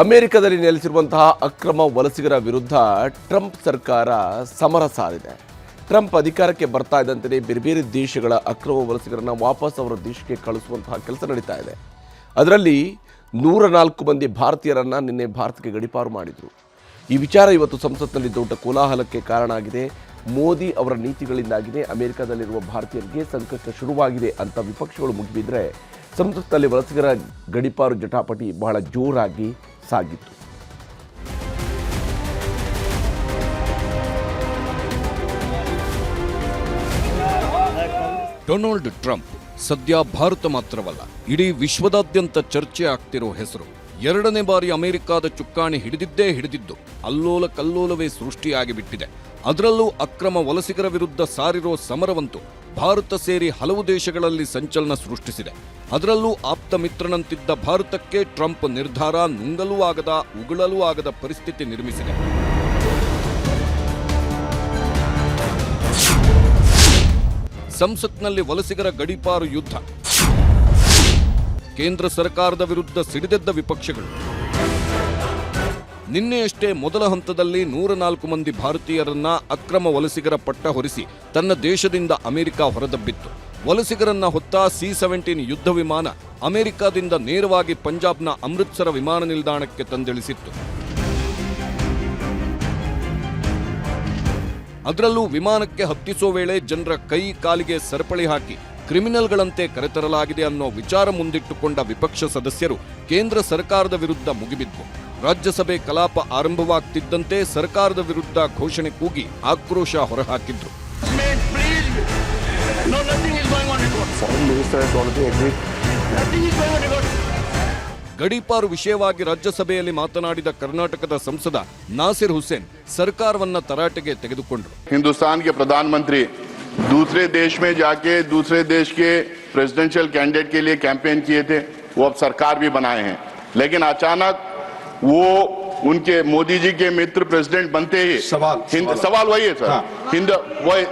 ಅಮೆರಿಕದಲ್ಲಿ ನೆಲೆಸಿರುವಂತಹ ಅಕ್ರಮ ವಲಸಿಗರ ವಿರುದ್ಧ ಟ್ರಂಪ್ ಸರ್ಕಾರ ಸಮರ ಸಾರಿದೆ. ಟ್ರಂಪ್ ಅಧಿಕಾರಕ್ಕೆ ಬರ್ತಾ ಇದ್ದಂತೆಯೇ ಬೇರೆ ಬೇರೆ ದೇಶಗಳ ಅಕ್ರಮ ವಲಸಿಗರನ್ನು ವಾಪಸ್ ಅವರ ದೇಶಕ್ಕೆ ಕಳಿಸುವಂತಹ ಕೆಲಸ ನಡೀತಾ ಇದೆ. ಅದರಲ್ಲಿ ನೂರ ನಾಲ್ಕು ಮಂದಿ ಭಾರತೀಯರನ್ನು ನಿನ್ನೆ ಭಾರತಕ್ಕೆ ಗಡಿಪಾರು ಮಾಡಿದರು. ಈ ವಿಚಾರ ಇವತ್ತು ಸಂಸತ್ನಲ್ಲಿ ದೊಡ್ಡ ಕೋಲಾಹಲಕ್ಕೆ ಕಾರಣ ಆಗಿದೆ. ಮೋದಿ ಅವರ ನೀತಿಗಳಿಂದಾಗಿದೆ ಅಮೆರಿಕದಲ್ಲಿರುವ ಭಾರತೀಯರಿಗೆ ಸಂಕಷ್ಟ ಶುರುವಾಗಿದೆ ಅಂತ ವಿಪಕ್ಷಗಳು ಮುಗಿಬಿದ್ರೆ ಸಂಸತ್ನಲ್ಲಿ ವಲಸಿಗರ ಗಡಿಪಾರು ಜಟಾಪಟಿ ಬಹಳ ಜೋರಾಗಿ ಸಾಗಿತ್ತು. ಡೊನಾಲ್ಡ್ ಟ್ರಂಪ್ ಸದ್ಯ ಭಾರತ ಮಾತ್ರವಲ್ಲ, ಇಡೀ ವಿಶ್ವದಾದ್ಯಂತ ಚರ್ಚೆ ಆಗ್ತಿರೋ ಹೆಸರು. ಎರಡನೇ ಬಾರಿ ಅಮೆರಿಕಾದ ಚುಕ್ಕಾಣಿ ಹಿಡಿದಿದ್ದೇ ಹಿಡಿದಿದ್ದು, ಅಲ್ಲೋಲ ಕಲ್ಲೋಲವೇ ಸೃಷ್ಟಿಯಾಗಿ ಬಿಟ್ಟಿದೆ ಅದರಲ್ಲೂ ಅಕ್ರಮ ವಲಸಿಗರ ವಿರುದ್ಧ ಸಾರಿರೋ ಸಮರವಂತೂ ಭಾರತ ಸೇರಿ ಹಲವು ದೇಶಗಳಲ್ಲಿ ಸಂಚಲನ ಸೃಷ್ಟಿಸಿದೆ. ಅದರಲ್ಲೂ ಆಪ್ತ ಮಿತ್ರನಂತಿದ್ದ ಭಾರತಕ್ಕೆ ಟ್ರಂಪ್ ನಿರ್ಧಾರ ನುಂಗಲೂ ಆಗದ, ಉಗುಳಲೂ ಆಗದ ಪರಿಸ್ಥಿತಿ ನಿರ್ಮಿಸಿದೆ. ಸಂಸತ್ನಲ್ಲಿ ವಲಸಿಗರ ಗಡಿಪಾರು ಯುದ್ಧ. ಕೇಂದ್ರ ಸರ್ಕಾರದ ವಿರುದ್ಧ ಸಿಡಿದೆದ್ದ ವಿಪಕ್ಷಗಳು. ನಿನ್ನೆಯಷ್ಟೇ ಮೊದಲ ಹಂತದಲ್ಲಿ ನೂರ ನಾಲ್ಕು ಮಂದಿ ಭಾರತೀಯರನ್ನ ಅಕ್ರಮ ವಲಸಿಗರ ಪಟ್ಟ ಹೊರಿಸಿ ತನ್ನ ದೇಶದಿಂದ ಅಮೆರಿಕ ಹೊರದಬ್ಬಿತ್ತು. ವಲಸಿಗರನ್ನ ಹೊತ್ತ ಸಿ ಸೆವೆಂಟೀನ್ ಯುದ್ಧ ವಿಮಾನ ಅಮೆರಿಕದಿಂದ ನೇರವಾಗಿ ಪಂಜಾಬ್ನ ಅಮೃತ್ಸರ ವಿಮಾನ ನಿಲ್ದಾಣಕ್ಕೆ ತಂದಿಳಿಸಿತ್ತು. ಅದರಲ್ಲೂ ವಿಮಾನಕ್ಕೆ ಹತ್ತಿಸೋ ವೇಳೆ ಜನರ ಕೈ ಕಾಲಿಗೆ ಸರಪಳಿ ಹಾಕಿ ಕ್ರಿಮಿನಲ್ಗಳಂತೆ ಕರೆತರಲಾಗಿದೆ ಅನ್ನೋ ವಿಚಾರ ಮುಂದಿಟ್ಟುಕೊಂಡ ವಿಪಕ್ಷ ಸದಸ್ಯರು ಕೇಂದ್ರ ಸರ್ಕಾರದ ವಿರುದ್ಧ ಮುಗಿಬಿದ್ದರು ರಾಜ್ಯಸಭೆ ಕಲಾಪ ಆರಂಭವಾಗ್ತಿದ್ದಂತೆ ಸರ್ಕಾರದ ವಿರುದ್ಧ ಘೋಷಣೆ ಕೂಗಿ ಆಕ್ರೋಶ ಹೊರಹಾಕಿದ್ರು. ಗಡೀಪಾರು ವಿಷಯವಾಗಿ ರಾಜ್ಯಸಭೆಯಲ್ಲಿ ಮಾತನಾಡಿದ ಕರ್ನಾಟಕದ ಸಂಸದ ನಾಸಿರ್ ಹುಸೇನ್ ಸರ್ಕಾರವನ್ನ ತರಾಟೆಗೆ ತೆಗೆದುಕೊಂಡರು. ಹಿಂದೂಸ್ತಾನ್ಗೆ ಪ್ರಧಾನಮಂತ್ರಿ दूसरे देश में जाके दूसरे देश के प्रेसिडेंशियल कैंडिडेट के लिए कैंपेन किए थे वो अब सरकार भी बनाए हैं। लेकिन अचानक वो उनके मोदी जी के मित्र प्रेसिडेंट बनते ही सवाल- हिंद सवाल- सवाल वही है सर। हाँ। हिंद वही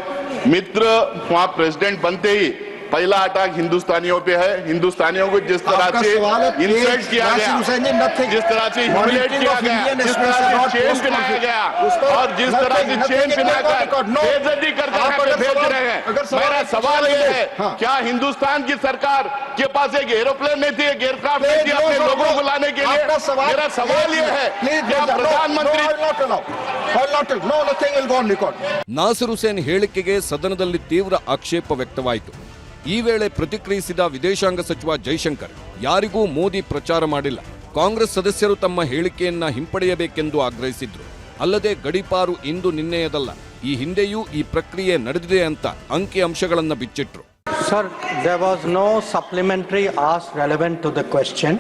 मित्र वहाँ प्रेसिडेंट बनते ही पहला अटैक हिंदुस्तानियों पे है हिंदुस्तानियों को जिस तरह आपका से सवाल है, इंसल्ट please, किया नासिर गया हुसैन जी, nothing. जिस तरह से ह्यूमिलेट Monitoring किया of गया Indian जिस तरह express से not चेन post पिनाया conflict. गया उसको और जिस तरह से nothing, chain nothing पिनाकर is going on. No. बेइज्जती कर आप कर अगर भेज सवाल- रहे अगर हैं सवाल मेरा है, सवाल ये है हाँ। क्या हिंदुस्तान की सरकार के पास एक एरोप्लेन नहीं थी एक एयरक्राफ्ट नहीं थी Please, no, अपने no, लोगों no. को लाने के लिए आपका सवाल मेरा सवाल ये है Please, क्या no, प्रधानमंत्री No, I will not allow. I will not allow. No, nothing will go on record. Nasir Hussain ಹೇಳಿಕೆಗೆ ಸದನದಲ್ಲಿ ತೀವ್ರ ಆಕ್ಷೇಪ ವ್ಯಕ್ತವಾಯಿತು ಈ ವೇಳೆ ಪ್ರತಿಕ್ರಿಯಿಸಿದ ವಿದೇಶಾಂಗ ಸಚಿವ ಜೈಶಂಕರ್, ಯಾರಿಗೂ ಮೋದಿ ಪ್ರಚಾರ ಮಾಡಿಲ್ಲ. ಕಾಂಗ್ರೆಸ್ ಸದಸ್ಯರು ತಮ್ಮ ಹೇಳಿಕೆಯನ್ನ ಹಿಂಪಡೆಯಬೇಕೆಂದು ಆಗ್ರಹಿಸಿದ್ರು. ಅಲ್ಲದೆ ಗಡಿಪಾರು ಇಂದು ನಿನ್ನೆಯದಲ್ಲ, ಈ ಹಿಂದೆಯೂ ಈ ಪ್ರಕ್ರಿಯೆ ನಡೆದಿದೆ ಅಂತ ಅಂಕಿ ಅಂಶಗಳನ್ನು ಬಿಚ್ಚಿಟ್ರು. Sir there was no supplementary as relevant to the question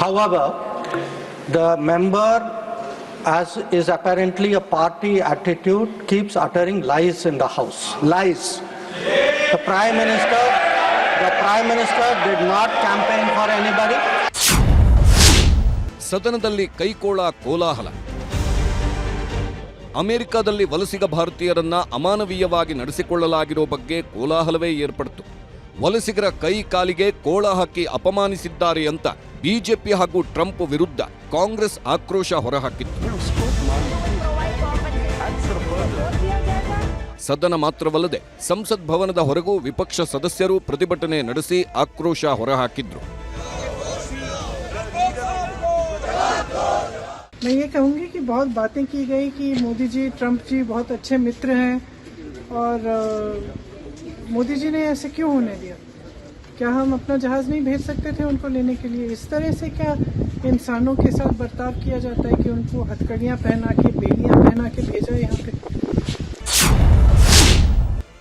hour the member as is apparently a party attitude keeps uttering lies in the house lies The Prime Minister, the Prime Minister did not campaign for anybody. ಸದನದಲ್ಲಿ ಕೈಕೋಳ ಕೋಲಾಹಲ. ಅಮೆರಿಕದಲ್ಲಿ ವಲಸಿಗ ಭಾರತೀಯರನ್ನ ಅಮಾನವೀಯವಾಗಿ ನಡೆಸಿಕೊಳ್ಳಲಾಗಿರೋ ಬಗ್ಗೆ ಕೋಲಾಹಲವೇ ಏರ್ಪಡಿತು. ವಲಸಿಗರ ಕೈ ಕಾಲಿಗೆ ಕೋಳ ಹಾಕಿ ಅಪಮಾನಿಸಿದ್ದಾರೆ ಅಂತ BJP ಹಾಗೂ ಟ್ರಂಪ್ ವಿರುದ್ಧ ಕಾಂಗ್ರೆಸ್ ಆಕ್ರೋಶ ಹೊರಹಾಕಿತ್ತು. ಸದನ ಮಾತ್ರವಲ್ಲದೆ ಸಂಸತ್ ಭವನದ ಹೊರಗೂ ವಿಪಕ್ಷ ಸದಸ್ಯರು ಪ್ರತಿಭಟನೆ ನಡೆಸಿ ಆಕ್ರೋಶ ಹೊರಹಾಕಿದ್ರು मैं ये कहूँगी कि बहुत बातें की गई कि मोदी जी ट्रंप जी बहुत अच्छे मित्र हैं और अ, मोदी जी ने ऐसे क्यों होने दिया क्या हम अपना जहाज नहीं भेज सकते थे उनको लेने के लिए इस तरह से क्या इंसानों के साथ बर्ताव किया जाता है कि उनको हथकड़ियाँ पहना के बेड़ियाँ पहना के भेजा यहाँ पे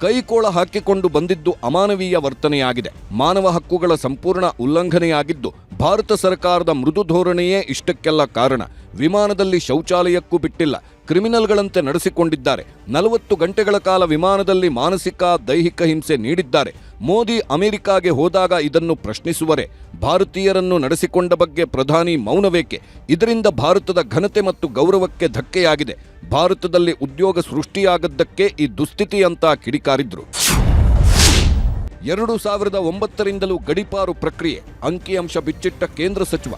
ಕೈಕೋಳ ಹಾಕಿಕೊಂಡು ಬಂದಿದ್ದು ಅಮಾನವೀಯ ವರ್ತನೆಯಾಗಿದೆ. ಮಾನವ ಹಕ್ಕುಗಳ ಸಂಪೂರ್ಣ ಉಲ್ಲಂಘನೆಯಾಗಿದ್ದು, ಭಾರತ ಸರ್ಕಾರದ ಮೃದು ಧೋರಣೆಯೇ ಇಷ್ಟಕ್ಕೆಲ್ಲ ಕಾರಣ. ವಿಮಾನದಲ್ಲಿ ಶೌಚಾಲಯಕ್ಕೂ ಬಿಟ್ಟಿಲ್ಲ. ಕ್ರಿಮಿನಲ್ಗಳಂತೆ ನಡೆಸಿಕೊಂಡಿದ್ದಾರೆ. ನಲವತ್ತು ಗಂಟೆಗಳ ಕಾಲ ವಿಮಾನದಲ್ಲಿ ಮಾನಸಿಕ, ದೈಹಿಕ ಹಿಂಸೆ ನೀಡಿದ್ದಾರೆ. ಮೋದಿ ಅಮೆರಿಕಾಗೆ ಹೋದಾಗ ಇದನ್ನು ಪ್ರಶ್ನಿಸುವರೆ. ಭಾರತೀಯರನ್ನು ನಡೆಸಿಕೊಂಡ ಬಗ್ಗೆ ಪ್ರಧಾನಿ ಮೌನವೇಕೆ? ಇದರಿಂದ ಭಾರತದ ಘನತೆ ಮತ್ತು ಗೌರವಕ್ಕೆ ಧಕ್ಕೆಯಾಗಿದೆ. ಭಾರತದಲ್ಲಿ ಉದ್ಯೋಗ ಸೃಷ್ಟಿಯಾಗದ್ದಕ್ಕೆ ಈ ದುಸ್ಥಿತಿ ಅಂತ ಕಿಡಿಕಾರಿದ್ರು. ಎರಡು ಸಾವಿರದ ಒಂಬತ್ತರಿಂದಲೂ ಗಡಿಪಾರು ಪ್ರಕ್ರಿಯೆ. ಅಂಕಿಅಂಶ ಬಿಚ್ಚಿಟ್ಟ ಕೇಂದ್ರ ಸಚಿವ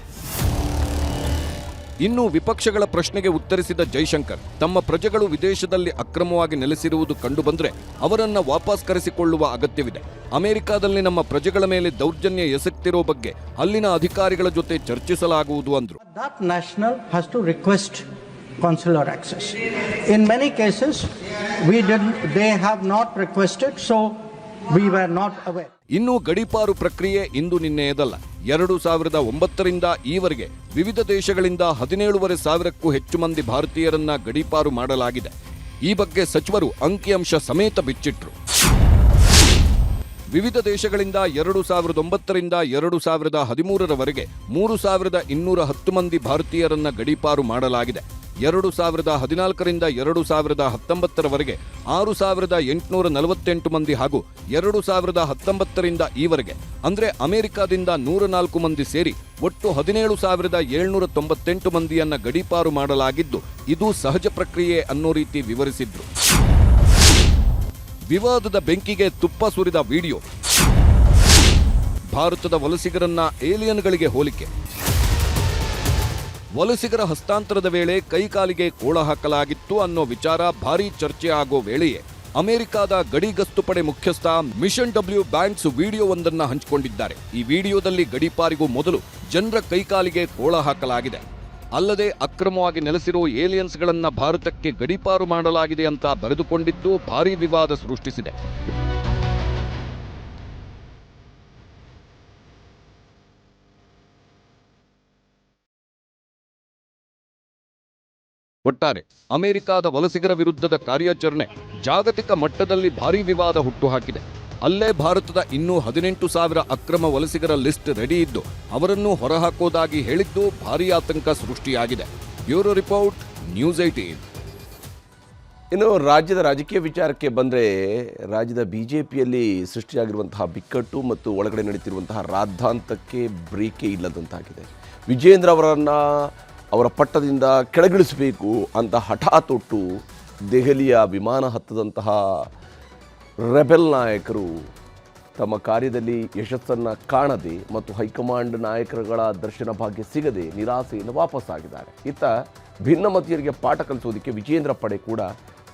ಇನ್ನು ವಿಪಕ್ಷಗಳ ಪ್ರಶ್ನೆಗೆ ಉತ್ತರಿಸಿದ ಜೈಶಂಕರ್ ತಮ್ಮ ಪ್ರಜೆಗಳು ವಿದೇಶದಲ್ಲಿ ಅಕ್ರಮವಾಗಿ ನೆಲೆಸಿರುವುದು ಕಂಡುಬಂದರೆ ಅವರನ್ನ ವಾಪಸ್ ಕರೆಸಿಕೊಳ್ಳುವ ಅಗತ್ಯವಿದೆ ಅಮೆರಿಕಾದಲ್ಲಿ ನಮ್ಮ ಪ್ರಜೆಗಳ ಮೇಲೆ ದೌರ್ಜನ್ಯ ಎಸಗ್ತಿರೋ ಬಗ್ಗೆ ಅಲ್ಲಿನ ಅಧಿಕಾರಿಗಳ ಜೊತೆ ಚರ್ಚಿಸಲಾಗುವುದು ಅಂದರು consular access. In many cases, we didn't, they have not requested, so we were not aware. ಇನ್ನು ಗಡೀಪಾರು ಪ್ರಕ್ರಿಯೆ ಇಂದು ನಿನ್ನೆಯದಲ್ಲ. ಎರಡು ಸಾವಿರದ ಒಂಬತ್ತರಿಂದ ಈವರೆಗೆ ವಿವಿಧ ದೇಶಗಳಿಂದ ಹದಿನೇಳುವರೆ ಸಾವಿರಕ್ಕೂ ಹೆಚ್ಚು ಮಂದಿ ಭಾರತೀಯರನ್ನ ಗಡೀಪಾರು ಮಾಡಲಾಗಿದೆ. ಈ ಬಗ್ಗೆ ಸಚಿವರು ಅಂಕಿಅಂಶ ಸಮೇತ ಬಿಚ್ಚಿಟ್ರು. ವಿವಿಧ ದೇಶಗಳಿಂದ ಎರಡು ಸಾವಿರದ ಒಂಬತ್ತರಿಂದ ಎರಡು ಸಾವಿರದ ಹದಿಮೂರರವರೆಗೆ ಮೂರು ಸಾವಿರದ ಇನ್ನೂರ ಹತ್ತು ಮಂದಿ ಭಾರತೀಯರನ್ನ ಗಡೀಪಾರು ಮಾಡಲಾಗಿದೆ. ಎರಡು ಸಾವಿರದ ಹದಿನಾಲ್ಕರಿಂದ ಎರಡು ಸಾವಿರದ ಹತ್ತೊಂಬತ್ತರವರೆಗೆ, ಆರು ಸಾವಿರದ ಎಂಟುನೂರ ನಲವತ್ತೆಂಟು ಮಂದಿ ಹಾಗೂ ಎರಡು ಸಾವಿರದ ಹತ್ತೊಂಬತ್ತರಿಂದ ಈವರೆಗೆ, ಅಂದರೆ ಅಮೆರಿಕಾದಿಂದ ನೂರ ನಾಲ್ಕು ಮಂದಿ ಸೇರಿ ಒಟ್ಟು ಹದಿನೇಳು ಸಾವಿರದ ಏಳ್ನೂರ ತೊಂಬತ್ತೆಂಟು ಮಂದಿಯನ್ನು ಗಡೀಪಾರು ಮಾಡಲಾಗಿದ್ದು, ಇದು ಸಹಜ ಪ್ರಕ್ರಿಯೆ ಅನ್ನೋ ರೀತಿ ವಿವರಿಸಿದ್ರು. ವಿವಾದದ ಬೆಂಕಿಗೆ ತುಪ್ಪ ಸುರಿದ ವಿಡಿಯೋ. ಭಾರತದ ವಲಸಿಗರನ್ನ ಏಲಿಯನ್ಗಳಿಗೆ ಹೋಲಿಕೆ. ವಲಸಿಗರ ಹಸ್ತಾಂತರದ ವೇಳೆ ಕೈಕಾಲಿಗೆ ಕೋಳ ಹಾಕಲಾಗಿತ್ತು ಅನ್ನೋ ವಿಚಾರ ಭಾರೀ ಚರ್ಚೆ ಆಗೋ ವೇಳೆಯೇ ಅಮೆರಿಕಾದ ಗಡಿ ಗಸ್ತು ಪಡೆ ಮುಖ್ಯಸ್ಥ ಮಿಷನ್ ಡಬ್ಲ್ಯೂ ಬ್ಯಾಂಕ್ಸ್ ವಿಡಿಯೋವೊಂದನ್ನು ಹಂಚಿಕೊಂಡಿದ್ದಾರೆ. ಈ ವಿಡಿಯೋದಲ್ಲಿ ಗಡಿಪಾರಿಗೂ ಮೊದಲು ಜನರ ಕೈಕಾಲಿಗೆ ಕೋಳ ಹಾಕಲಾಗಿದೆ. ಅಲ್ಲದೆ ಅಕ್ರಮವಾಗಿ ನೆಲೆಸಿರೋ ಏಲಿಯನ್ಸ್ಗಳನ್ನು ಭಾರತಕ್ಕೆ ಗಡಿಪಾರು ಮಾಡಲಾಗಿದೆ ಅಂತ ಬರೆದುಕೊಂಡಿದ್ದು ಭಾರೀ ವಿವಾದ ಸೃಷ್ಟಿಸಿದೆ. ಒಟ್ಟಾರೆ ಅಮೆರಿಕಾದ ವಲಸಿಗರ ವಿರುದ್ಧದ ಕಾರ್ಯಾಚರಣೆ ಜಾಗತಿಕ ಮಟ್ಟದಲ್ಲಿ ಭಾರೀ ವಿವಾದ ಹುಟ್ಟುಹಾಕಿದೆ. ಅಲ್ಲೇ ಭಾರತದ ಇನ್ನೂ ಹದಿನೆಂಟು ಸಾವಿರ ಅಕ್ರಮ ವಲಸಿಗರ ಲಿಸ್ಟ್ ರೆಡಿ ಇದ್ದು, ಅವರನ್ನು ಹೊರಹಾಕೋದಾಗಿ ಹೇಳಿದ್ದು ಭಾರೀ ಆತಂಕ ಸೃಷ್ಟಿಯಾಗಿದೆ. ಬ್ಯೂರೋ ರಿಪೋರ್ಟ್, ನ್ಯೂಸ್ ಏಟೀನ್ ಇನ್ನು ರಾಜ್ಯದ ರಾಜಕೀಯ ವಿಚಾರಕ್ಕೆ ಬಂದರೆ, ರಾಜ್ಯದ ಬಿ ಜೆ ಪಿಯಲ್ಲಿ ಸೃಷ್ಟಿಯಾಗಿರುವಂತಹ ಬಿಕ್ಕಟ್ಟು ಮತ್ತು ಒಳಗಡೆ ನಡೀತಿರುವಂತಹ ರಾದ್ಧಾಂತಕ್ಕೆ ಬ್ರೇಕೇ ಇಲ್ಲದಂತಾಗಿದೆ. ವಿಜೇಂದ್ರ ಅವರನ್ನು ಅವರ ಪಟ್ಟದಿಂದ ಕೆಳಗಿಳಿಸಬೇಕು ಅಂತ ಹಠ ತೊಟ್ಟು ದೆಹಲಿಯ ವಿಮಾನ ಹತ್ತದಂತಹ ರೆಬೆಲ್ ನಾಯಕರು ತಮ್ಮ ಕಾರ್ಯದಲ್ಲಿ ಯಶಸ್ಸನ್ನು ಕಾಣದೆ ಮತ್ತು ಹೈಕಮಾಂಡ್ ನಾಯಕರುಗಳ ದರ್ಶನ ಭಾಗ್ಯ ಸಿಗದೆ ನಿರಾಸೆಯಿಂದ ವಾಪಸ್ಸಾಗಿದ್ದಾರೆ. ಇತ್ತ ಭಿನ್ನಮತೀಯರಿಗೆ ಪಾಠ ಕಲಿಸೋದಕ್ಕೆ ವಿಜೇಂದ್ರ ಪಡೆ ಕೂಡ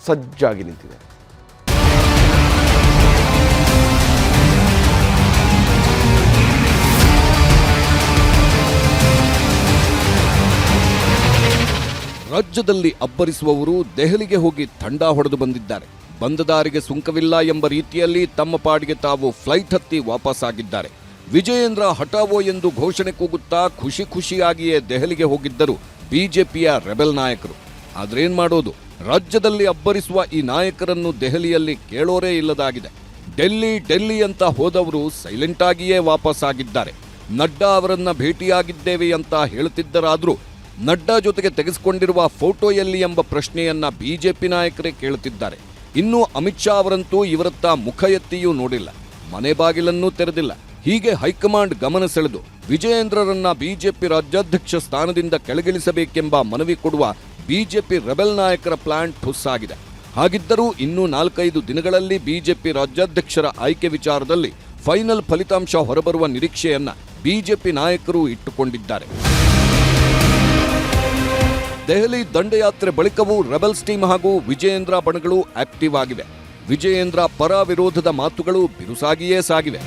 ಸಜ್ಜಾಗಿ ನಿಂತಿದೆ. ರಾಜ್ಯದಲ್ಲಿ ಅಬ್ಬರಿಸುವವರು ದೆಹಲಿಗೆ ಹೋಗಿ ತಂಡ ಹೊಡೆದು ಬಂದಿದ್ದಾರೆ. ಬಂದದಾರಿಗೆ ಸುಂಕವಿಲ್ಲ ಎಂಬ ರೀತಿಯಲ್ಲಿ ತಮ್ಮ ಪಾಡಿಗೆ ತಾವು ಫ್ಲೈಟ್ ಹತ್ತಿ ವಾಪಸ್ಸಾಗಿದ್ದಾರೆ ವಿಜಯೇಂದ್ರ ಹಠಾವೋ ಎಂದು ಘೋಷಣೆ ಕೂಗುತ್ತಾ ಖುಷಿ ಖುಷಿಯಾಗಿಯೇ ದೆಹಲಿಗೆ ಹೋಗಿದ್ದರು ಬಿಜೆಪಿಯ ರೆಬೆಲ್ ನಾಯಕರು. ಆದ್ರೇನ್ ಮಾಡೋದು? ರಾಜ್ಯದಲ್ಲಿ ಅಬ್ಬರಿಸುವ ಈ ನಾಯಕರನ್ನು ದೆಹಲಿಯಲ್ಲಿ ಕೇಳೋರೇ ಇಲ್ಲದಾಗಿದೆ. ಡೆಲ್ಲಿ ಡೆಲ್ಲಿ ಅಂತ ಹೋದವರು ಸೈಲೆಂಟ್ ಆಗಿಯೇ ವಾಪಸ್ಸಾಗಿದ್ದಾರೆ ನಡ್ಡಾ ಅವರನ್ನ ಭೇಟಿಯಾಗಿದ್ದೇವೆ ಅಂತ ಹೇಳುತ್ತಿದ್ದರಾದ್ರೂ ನಡ್ಡಾ ಜೊತೆಗೆ ತೆಗೆಸಿಕೊಂಡಿರುವ ಫೋಟೋ ಎಲ್ಲಿ ಎಂಬ ಪ್ರಶ್ನೆಯನ್ನ ಬಿಜೆಪಿ ನಾಯಕರೇ ಕೇಳುತ್ತಿದ್ದಾರೆ. ಇನ್ನು ಅಮಿತ್ ಶಾ ಅವರಂತೂ ಇವರತ್ತ ಮುಖ ಎತ್ತಿಯೂ ನೋಡಿಲ್ಲ. ಮನೆ ಬಾಗಿಲನ್ನೂ ತೆರೆದಿಲ್ಲ. ಹೀಗೆ ಹೈಕಮಾಂಡ್ ಗಮನ ಸೆಳೆದು ವಿಜಯೇಂದ್ರರನ್ನ ಬಿಜೆಪಿ ರಾಜ್ಯಾಧ್ಯಕ್ಷ ಸ್ಥಾನದಿಂದ ಕೆಳಗಿಳಿಸಬೇಕೆಂಬ ಮನವಿ ಕೊಡುವ ಬಿಜೆಪಿ ರೆಬೆಲ್ ನಾಯಕರ ಪ್ಲಾನ್ ಠುಸ್ಸಾಗಿದೆ ಹಾಗಿದ್ದರೂ ಇನ್ನೂ ನಾಲ್ಕೈದು ದಿನಗಳಲ್ಲಿ ಬಿಜೆಪಿ ರಾಜ್ಯಾಧ್ಯಕ್ಷರ ಆಯ್ಕೆ ವಿಚಾರದಲ್ಲಿ ಫೈನಲ್ ಫಲಿತಾಂಶ ಹೊರಬರುವ ನಿರೀಕ್ಷೆಯನ್ನ ಬಿಜೆಪಿ ನಾಯಕರು ಇಟ್ಟುಕೊಂಡಿದ್ದಾರೆ. ದೆಹಲಿ ದಂಡಯಾತ್ರೆ ಬಳಿಕವೂ ರೆಬಲ್ಸ್ ಟೀಮ್ ಹಾಗೂ ವಿಜಯೇಂದ್ರ ಬಣಗಳು ಆಕ್ಟಿವ್ ಆಗಿವೆ. ವಿಜಯೇಂದ್ರ ಪರ ವಿರೋಧದ ಮಾತುಗಳು ಬಿರುಸಾಗಿಯೇ ಸಾಗಿವೆ.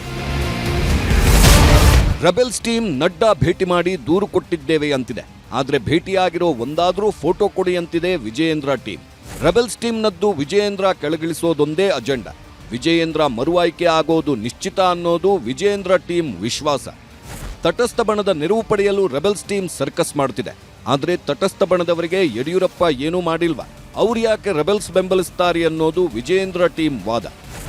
ರೆಬೆಲ್ಸ್ ಟೀಮ್ ನಡ್ಡಾ ಭೇಟಿ ಮಾಡಿ ದೂರು ಕೊಟ್ಟಿದ್ದೇವೆ ಅಂತಿದೆ. ಆದರೆ ಭೇಟಿಯಾಗಿರೋ ಒಂದಾದರೂ ಫೋಟೋ ಕೊಡಿ ಅಂತಿದೆ ವಿಜಯೇಂದ್ರ ಟೀಮ್. ರೆಬೆಲ್ಸ್ ಟೀಮ್ನದ್ದು ವಿಜಯೇಂದ್ರ ಕೆಳಗಿಳಿಸೋದೊಂದೇ ಅಜೆಂಡಾ. ವಿಜಯೇಂದ್ರ ಮರು ಆಯ್ಕೆ ಆಗೋದು ನಿಶ್ಚಿತ ಅನ್ನೋದು ವಿಜಯೇಂದ್ರ ಟೀಮ್ ವಿಶ್ವಾಸ. ತಟಸ್ಥ ಬಣದ ನೆರವು ಪಡೆಯಲು ರೆಬೆಲ್ಸ್ ಟೀಮ್ ಸರ್ಕಸ್ ಮಾಡುತ್ತಿದೆ ಆದರೆ ತಟಸ್ಥ ಬಣದವರಿಗೆ ಯಡಿಯೂರಪ್ಪ ಏನೂ ಮಾಡಿಲ್ವಾ? ಅವ್ರು ಯಾಕೆ ರೆಬೆಲ್ಸ್ ಬೆಂಬಲಿಸ್ತಾರೆ ಅನ್ನೋದು ವಿಜೇಂದ್ರ ಟೀಮ್ ವಾದ.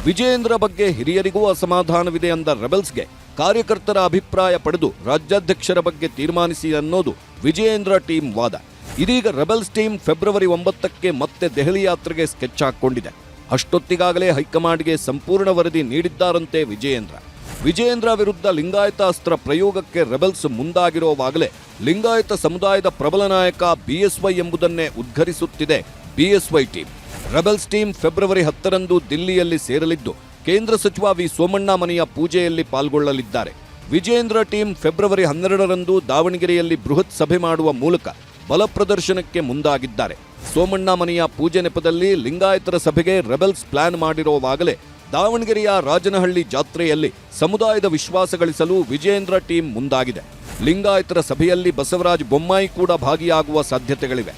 ವಿಜಯೇಂದ್ರ ಬಗ್ಗೆ ಹಿರಿಯರಿಗೂ ಅಸಮಾಧಾನವಿದೆ ಅಂದ ರೆಬೆಲ್ಸ್ಗೆ ಕಾರ್ಯಕರ್ತರ ಅಭಿಪ್ರಾಯ ಪಡೆದು ರಾಜ್ಯಾಧ್ಯಕ್ಷರ ಬಗ್ಗೆ ತೀರ್ಮಾನಿಸಿ ಅನ್ನೋದು ವಿಜಯೇಂದ್ರ ಟೀಮ್ ವಾದ. ಇದೀಗ ರೆಬೆಲ್ಸ್ ಟೀಮ್ ಫೆಬ್ರವರಿ ಒಂಬತ್ತಕ್ಕೆ ಮತ್ತೆ ದೆಹಲಿ ಯಾತ್ರೆಗೆ ಸ್ಕೆಚ್ ಹಾಕ್ಕೊಂಡಿದೆ. ಅಷ್ಟೊತ್ತಿಗಾಗಲೇ ಹೈಕಮಾಂಡ್ಗೆ ಸಂಪೂರ್ಣ ವರದಿ ನೀಡಿದ್ದಾರಂತೆ ವಿಜಯೇಂದ್ರ ವಿಜಯೇಂದ್ರ ವಿರುದ್ಧ ಲಿಂಗಾಯತ ಅಸ್ತ್ರ ಪ್ರಯೋಗಕ್ಕೆ ರೆಬೆಲ್ಸ್ ಮುಂದಾಗಿರೋವಾಗಲೇ ಲಿಂಗಾಯತ ಸಮುದಾಯದ ಪ್ರಬಲ ನಾಯಕ ಬಿಎಸ್ವೈ ಎಂಬುದನ್ನೇ ಉದ್ಘರಿಸುತ್ತಿದೆ BSY team. Rebels team February ಹತ್ತರಂದು ದಿಲ್ಲಿಯಲ್ಲಿ ಸೇರಲಿದ್ದು, ಕೇಂದ್ರ ಸಚಿವ ವಿ ಸೋಮಣ್ಣ ಮನೆಯ ಪೂಜೆಯಲ್ಲಿ ಪಾಲ್ಗೊಳ್ಳಲಿದ್ದಾರೆ. ವಿಜೇಂದ್ರ ಟೀಮ್ ಫೆಬ್ರವರಿ ಹನ್ನೆರಡರಂದು ದಾವಣಗೆರೆಯಲ್ಲಿ ಬೃಹತ್ ಸಭೆ ಮಾಡುವ ಮೂಲಕ ಬಲ ಪ್ರದರ್ಶನಕ್ಕೆ ಮುಂದಾಗಿದ್ದಾರೆ. ಸೋಮಣ್ಣ ಮನೆಯ ಪೂಜೆ ನೆಪದಲ್ಲಿ ಲಿಂಗಾಯತರ ಸಭೆಗೆ ರೆಬೆಲ್ಸ್ ಪ್ಲಾನ್ ಮಾಡಿರುವಾಗಲೇ ದಾವಣಗೆರೆಯ ರಾಜನಹಳ್ಳಿ ಜಾತ್ರೆಯಲ್ಲಿ ಸಮುದಾಯದ ವಿಶ್ವಾಸ ಗಳಿಸಲು ವಿಜೇಂದ್ರ ಟೀಮ್ ಮುಂದಾಗಿದೆ. ಲಿಂಗಾಯತರ ಸಭೆಯಲ್ಲಿ ಬಸವರಾಜ ಬೊಮ್ಮಾಯಿ ಕೂಡ ಭಾಗಿಯಾಗುವ ಸಾಧ್ಯತೆಗಳಿವೆ.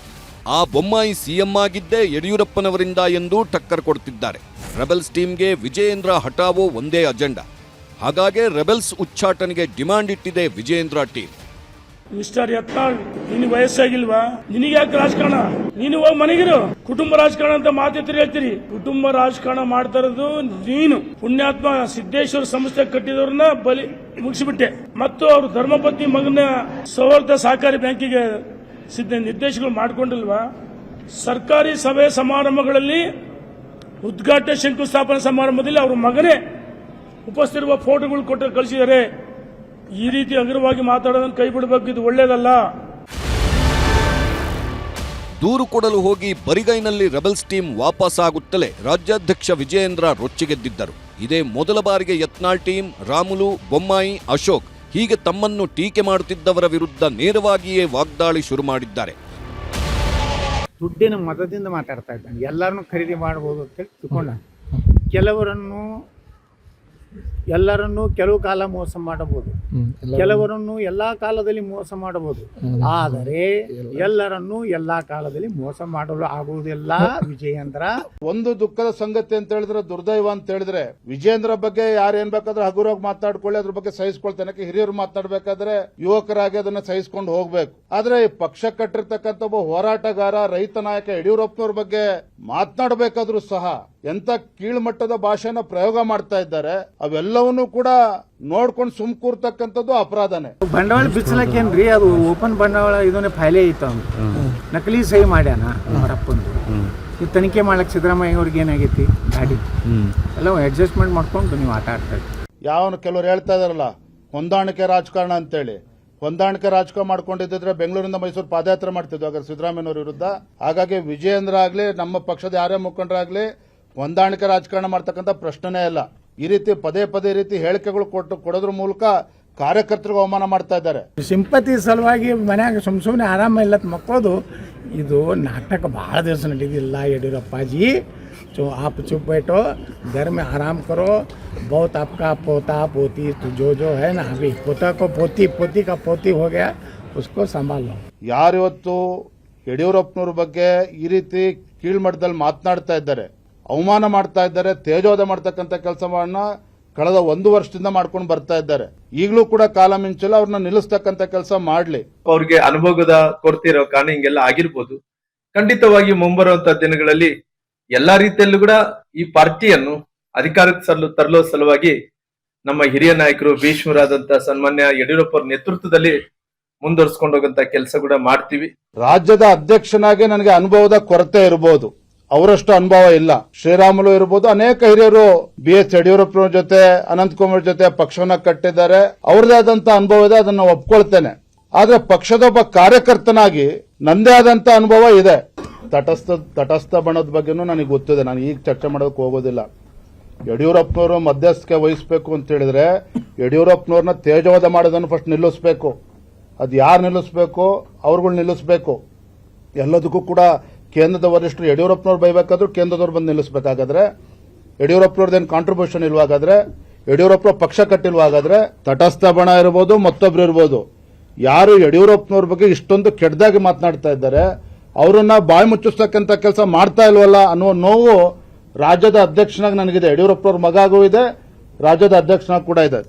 ಆ ಬೊಮ್ಮಾಯಿ ಸಿಎಂ ಆಗಿದ್ದೇ ಯಡಿಯೂರಪ್ಪನವರಿಂದ ಎಂದು ಟಕ್ಕರ್ ಕೊಡ್ತಿದ್ದಾರೆ. ರೆಬೆಲ್ಸ್ ಟೀಮ್ಗೆ ವಿಜಯೇಂದ್ರ ಹಠಾವೋ ಒಂದೇ ಅಜೆಂಡಾ. ಹಾಗಾಗಿ ರೆಬೆಲ್ಸ್ ಉಚ್ಚಾಟನೆಗೆ ಡಿಮಾಂಡ್ ಇಟ್ಟಿದೆ ವಿಜಯೇಂದ್ರ ಟೀಮ್ ಮಿಸ್ಟರ್ ಯತ್ನಾಳ್, ನಿನ್ ವಯಸ್ಸಾಗಿಲ್ವಾ? ನಿನಗೆ ಯಾಕೆ ರಾಜಕಾರಣ? ನೀನು ಹೋಗಿ ಮನೆಗಿರು. ಕುಟುಂಬ ರಾಜಕಾರಣ ಅಂತ ಮಾತು ಹೇಳ್ತೀರಿ ಕುಟುಂಬ ರಾಜಕಾರಣ ಮಾಡ್ತಾ ಇರೋದು ನೀನು. ಪುಣ್ಯಾತ್ಮ ಸಿದ್ದೇಶ್ವರ ಸಂಸ್ಥೆ ಕಟ್ಟಿದವ್ರನ್ನ ಬಲಿ ಮುಗಿಸಿಬಿಟ್ಟೆ. ಮತ್ತು ಅವರು ಧರ್ಮಪತ್ನಿ ಮಗನ ಸೌಹಾರ್ದ ಸಹಕಾರಿ ಬ್ಯಾಂಕಿಗೆ ಸಿದ್ಧ ನಿರ್ದೇಶಗಳು ಮಾಡಿಕೊಂಡಿಲ್ವಾ? ಸರ್ಕಾರಿ ಸಭೆ ಸಮಾರಂಭಗಳಲ್ಲಿ ಉದ್ಘಾಟನೆ ಶಂಕುಸ್ಥಾಪನೆ ಸಮಾರಂಭದಲ್ಲಿ ಅವ್ರ ಮಗನೇ ಉಪಸ್ಥಿರುವ ಫೋಟೋಗಳು ಕೊಟ್ಟು ಕಳಿಸಿದರೆ. ಈ ರೀತಿ ಅಗ್ರವಾಗಿ ಮಾತಾಡೋದನ್ನು ಕೈ ಬಿಡಬೇಕು. ಇದು ಒಳ್ಳೇದಲ್ಲ. ದೂರು ಕೊಡಲು ಹೋಗಿ ಬರಿಗೈನಲ್ಲಿ ರೆಬಲ್ಸ್ ಟೀಮ್ ವಾಪಸ್ ಆಗುತ್ತಲೇ ರಾಜ್ಯಾಧ್ಯಕ್ಷ ವಿಜಯೇಂದ್ರ ರೊಚ್ಚಿಗೆದ್ದಿದ್ದರು. ಇದೇ ಮೊದಲ ಬಾರಿಗೆ ಯತ್ನಾಳ್ ಟೀಮ್ ರಾಮುಲು ಬೊಮ್ಮಾಯಿ ಅಶೋಕ್ ಹೀಗೆ ತಮ್ಮನ್ನು ಟೀಕೆ ಮಾಡುತ್ತಿದ್ದವರ ವಿರುದ್ಧ ನೇರವಾಗಿಯೇ ವಾಗ್ದಾಳಿ ಶುರು ಮಾಡಿದ್ದಾರೆ. ದುಡ್ಡಿನ ಮತದಿಂದ ಮಾತಾಡ್ತಾ ಇದ್ದಾನೆ. ಎಲ್ಲರನ್ನು ಖರೀದಿ ಮಾಡ್ಬೋದು ಅಂತೇಳಿ ತಿಳ್ಕೊಂಡ. ಕೆಲವರನ್ನು ಎಲ್ಲರನ್ನು ಕೆಲವು ಕಾಲ ಮೋಸ ಮಾಡಬಹುದು. ಕೆಲವರನ್ನು ಎಲ್ಲಾ ಕಾಲದಲ್ಲಿ ಮೋಸ ಮಾಡಬಹುದು. ಆದರೆ ಎಲ್ಲರನ್ನು ಎಲ್ಲಾ ಕಾಲದಲ್ಲಿ ಮೋಸ ಮಾಡಲು ಆಗುವುದಿಲ್ಲ ವಿಜಯೇಂದ್ರ. ಒಂದು ದುಃಖದ ಸಂಗತಿ ಅಂತ ಹೇಳಿದ್ರೆ ದುರ್ದೈವ ಅಂತ ಹೇಳಿದ್ರೆ ವಿಜಯೇಂದ್ರ ಬಗ್ಗೆ ಯಾರು ಏನ್ ಬೇಕಾದ್ರೆ ಹಗುರವಾಗಿ ಮಾತಾಡ್ಕೊಳ್ಳಿ ಅದ್ರ ಬಗ್ಗೆ ಸಹಿಸ್ಕೊಳ್ತಾನೆ ಹಿರಿಯರು ಮಾತಾಡ್ಬೇಕಾದ್ರೆ ಯುವಕರಾಗಿ ಅದನ್ನ ಸಹಿಸ್ಕೊಂಡು ಹೋಗ್ಬೇಕು. ಆದ್ರೆ ಈ ಪಕ್ಷ ಕಟ್ಟಿರ್ತಕ್ಕಂಥ ಒಬ್ಬ ಹೋರಾಟಗಾರ ರೈತ ನಾಯಕ ಯಡಿಯೂರಪ್ಪನವ್ರ ಬಗ್ಗೆ ಮಾತನಾಡಬೇಕಾದ್ರೂ ಸಹ ಎಂತ ಕೀಳ್ಮಟ್ಟದ ಭಾಷೆನ ಪ್ರಯೋಗ ಮಾಡ್ತಾ ಇದ್ದಾರೆ ಅವೆಲ್ಲವನ್ನೂ ಕೂಡ ನೋಡ್ಕೊಂಡು ಸುಮ್ ಕೂರ್ತಕ್ಕಂಥದ್ದು ಅಪರಾಧನೇ. ಬಂಡವಾಳ ಬಿಚ್ಚಲಕ್ಕೇನ್ರಿ ಅದು ಓಪನ್ ಬಂಡವಾಳ ಇದನ್ನೇ ಫೈಲೇ ಇತ್ತು ಅವ್ನು ನಕಲಿ ಸಹಿ ಮಾಡ್ಯಾನ ಅವರಪ್ಪಂದು ಈ ತನಿಖೆ ಮಾಡಕ್ಕೆ ಸಿದ್ದರಾಮಯ್ಯ ಅವ್ರಿಗೆ ಏನಾಗೈತಿ? ಗಾಡಿ. ಎಲ್ಲ ಅಡ್ಜಸ್ಟ್ಮೆಂಟ್ ಮಾಡ್ಕೊಂಡು ನೀವು ಆಟ ಆಡ್ತಾ. ಯಾವನು ಕೆಲವರು ಹೇಳ್ತಾ ಇದಾರಲ್ಲ ಹೊಂದಾಣಿಕೆ ರಾಜಕಾರಣ ಅಂತೇಳಿ. ಹೊಂದಾಣಿಕೆ ರಾಜಕಾರಣ ಮಾಡ್ಕೊಂಡಿದ್ದಿದ್ರೆ ಬೆಂಗಳೂರಿಂದ ಮೈಸೂರು ಪಾದಯಾತ್ರೆ ಮಾಡ್ತಿದ್ವು. ಹಾಗಾದ್ರೆ ಸಿದ್ದರಾಮಯ್ಯನವ್ರ ವಿರುದ್ಧ. ಹಾಗಾಗಿ ವಿಜಯೇಂದ್ರ ಆಗಲಿ ನಮ್ಮ ಪಕ್ಷದ ಯಾರೇ ಮುಖಂಡರಾಗ್ಲಿ ಹೊಂದಾಣಿಕೆ ರಾಜಕಾರಣ ಮಾಡ್ತಕ್ಕಂಥ ಪ್ರಶ್ನೆನೇ ಇಲ್ಲ ಈ ರೀತಿ ಪದೇ ಪದೇ ರೀತಿ ಹೇಳಿಕೆಗಳು ಕೊಟ್ಟು ಕೊಡೋದ್ರ ಮೂಲಕ ಕಾರ್ಯಕರ್ತರಿಗೆ ಅವಮಾನ ಮಾಡ್ತಾ ಇದ್ದಾರೆ. ಸಿಂಪತಿ ಸಲುವಾಗಿ ಮನ್ಯಾಗ ಸುಮ್ ಸುಮ್ಮನೆ ಆರಾಮ ಇಲ್ಲ ಮಕ್ಕಳದು ಇದು ನಾಟಕ ಭಾಳ ದಿವಸ ನಡೆದಿಲ್ಲ ಯಡಿಯೂರಪ್ಪಾಜಿ. ಚು ಆಪ್ ಚುಪ್ ಬೈಟು ಧರ್ಮ ಆರಾಮ್ ಕರೋ ಬಹುತ್ ಆಪ್ಕಾ ಪೋತಾ ಪೋತಿ ಜೋ ಜೋ ಹೇ ನಾ ಅಭಿ ಪೋತಾಕೋ ಪೋತಿ ಪೋತಿ ಕಾ ಪೋತಿ ಹೋಗ್ಯ ಉಸ್ಕೋ ಸಂಭಾಲ ಯಾರಿವತ್ತು ಯಡಿಯೂರಪ್ಪನವ್ರ ಬಗ್ಗೆ ಈ ರೀತಿ ಕೀಳ್ಮಟ್ಟದಲ್ಲಿ ಮಾತನಾಡ್ತಾ ಇದ್ದಾರೆ? ಅವಮಾನ ಮಾಡ್ತಾ ಇದ್ದಾರೆ ತೇಜೋದ ಮಾಡ್ತಕ್ಕಂಥ ಕೆಲಸವನ್ನ ಕಳೆದ ಒಂದು ವರ್ಷದಿಂದ ಮಾಡ್ಕೊಂಡು ಬರ್ತಾ ಇದ್ದಾರೆ. ಈಗಲೂ ಕೂಡ ಕಾಲ ಮಿಂಚಲು ಅವ್ರನ್ನ ನಿಲ್ಲಿಸ್ತಕ್ಕಂಥ ಕೆಲಸ ಮಾಡ್ಲಿ. ಅವ್ರಿಗೆ ಅನುಭವದ ಕೊರತೆ ಇರೋ ಕಾರಣ ಹಿಂಗೆಲ್ಲ ಆಗಿರ್ಬೋದು. ಖಂಡಿತವಾಗಿ ಮುಂಬರುವಂತ ದಿನಗಳಲ್ಲಿ ಎಲ್ಲಾ ರೀತಿಯಲ್ಲೂ ಕೂಡ ಈ ಪಾರ್ಟಿಯನ್ನು ಅಧಿಕಾರಕ್ಕೆ ಸರ್ಲು ತರಲೋ ಸಲುವಾಗಿ ನಮ್ಮ ಹಿರಿಯ ನಾಯಕರು ಭೀಷ್ಮರಾದಂತ ಸನ್ಮಾನ್ಯ ಯಡಿಯೂರಪ್ಪ ಅವ್ರ ನೇತೃತ್ವದಲ್ಲಿ ಮುಂದುವರ್ಸ್ಕೊಂಡು ಹೋಗಂತ ಕೆಲಸ ಕೂಡ ಮಾಡ್ತೀವಿ. ರಾಜ್ಯದ ಅಧ್ಯಕ್ಷನಾಗಿ ನನಗೆ ಅನುಭವದ ಕೊರತೆ ಇರಬಹುದು ಅವರಷ್ಟು ಅನುಭವ ಇಲ್ಲ. ಶ್ರೀರಾಮುಲು ಇರಬಹುದು ಅನೇಕ ಹಿರಿಯರು ಬಿ ಎಸ್ ಯಡಿಯೂರಪ್ಪನವ್ರ ಜೊತೆ ಅನಂತಕುಮಾರ್ ಜೊತೆ ಪಕ್ಷವನ್ನ ಕಟ್ಟಿದ್ದಾರೆ. ಅವ್ರದೇ ಆದಂತ ಅನುಭವ ಇದೆ, ಅದನ್ನ ಒಪ್ಕೊಳ್ತೇನೆ. ಆದ್ರೆ ಪಕ್ಷದ ಒಬ್ಬ ಕಾರ್ಯಕರ್ತನಾಗಿ ನಂದೇ ಆದಂತ ಅನುಭವ ಇದೆ. ತಟಸ್ಥ ತಟಸ್ಥ ಬಣದ ಬಗ್ಗೆನೂ ನನಗೆ ಗೊತ್ತಿದೆ. ನಾನು ಈಗ ಚರ್ಚೆ ಮಾಡೋಕೆ ಹೋಗೋದಿಲ್ಲ. ಯಡಿಯೂರಪ್ಪನವರು ಮಧ್ಯಸ್ಥಿಕೆ ವಹಿಸಬೇಕು ಅಂತ ಹೇಳಿದ್ರೆ ಯಡಿಯೂರಪ್ಪನವ್ರನ್ನ ತೇಜವಾದ ಮಾಡೋದನ್ನು ಫಸ್ಟ್ ನಿಲ್ಲಿಸಬೇಕು. ಅದು ಯಾರು ನಿಲ್ಲಿಸಬೇಕು? ಅವ್ರುಗಳು ನಿಲ್ಲಿಸಬೇಕು. ಎಲ್ಲದಕ್ಕೂ ಕೂಡ ಕೇಂದ್ರದ ವರಿಷ್ಠರು ಯಡಿಯೂರಪ್ಪನವ್ರು ಬೈಬೇಕಾದ್ರು ಕೇಂದ್ರದವ್ರು ಬಂದು ನಿಲ್ಲಿಸಬೇಕಾಗಾದ್ರೆ ಯಡಿಯೂರಪ್ಪನವ್ರದ್ದೇನು ಕಾಂಟ್ರಿಬ್ಯೂಷನ್ ಇಲ್ವಾಗಾದ್ರೆ ಯಡಿಯೂರಪ್ಪನ ಪಕ್ಷ ಕಟ್ಟಿಲ್ವಾಗಾದ್ರೆ ತಟಸ್ಥ ಬಣ ಇರ್ಬೋದು, ಮತ್ತೊಬ್ರು ಇರ್ಬೋದು. ಯಾರು ಯಡಿಯೂರಪ್ಪನವ್ರ ಬಗ್ಗೆ ಇಷ್ಟೊಂದು ಕೆಟ್ಟದಾಗಿ ಮಾತನಾಡ್ತಾ ಇದ್ದಾರೆ, ಅವರನ್ನ ಬಾಯಿ ಮುಚ್ಚಿಸ್ತಕ್ಕಂಥ ಕೆಲಸ ಮಾಡ್ತಾ ಇಲ್ವಲ್ಲ ಅನ್ನೋ ನೋವು ರಾಜ್ಯದ ಅಧ್ಯಕ್ಷನಾಗಿ ನನಗಿದೆ. ಯಡಿಯೂರಪ್ಪನವ್ರ ಮಗಾಗೂ ಇದೆ, ರಾಜ್ಯದ ಅಧ್ಯಕ್ಷನಾಗಿ ಕೂಡ ಇದೆ.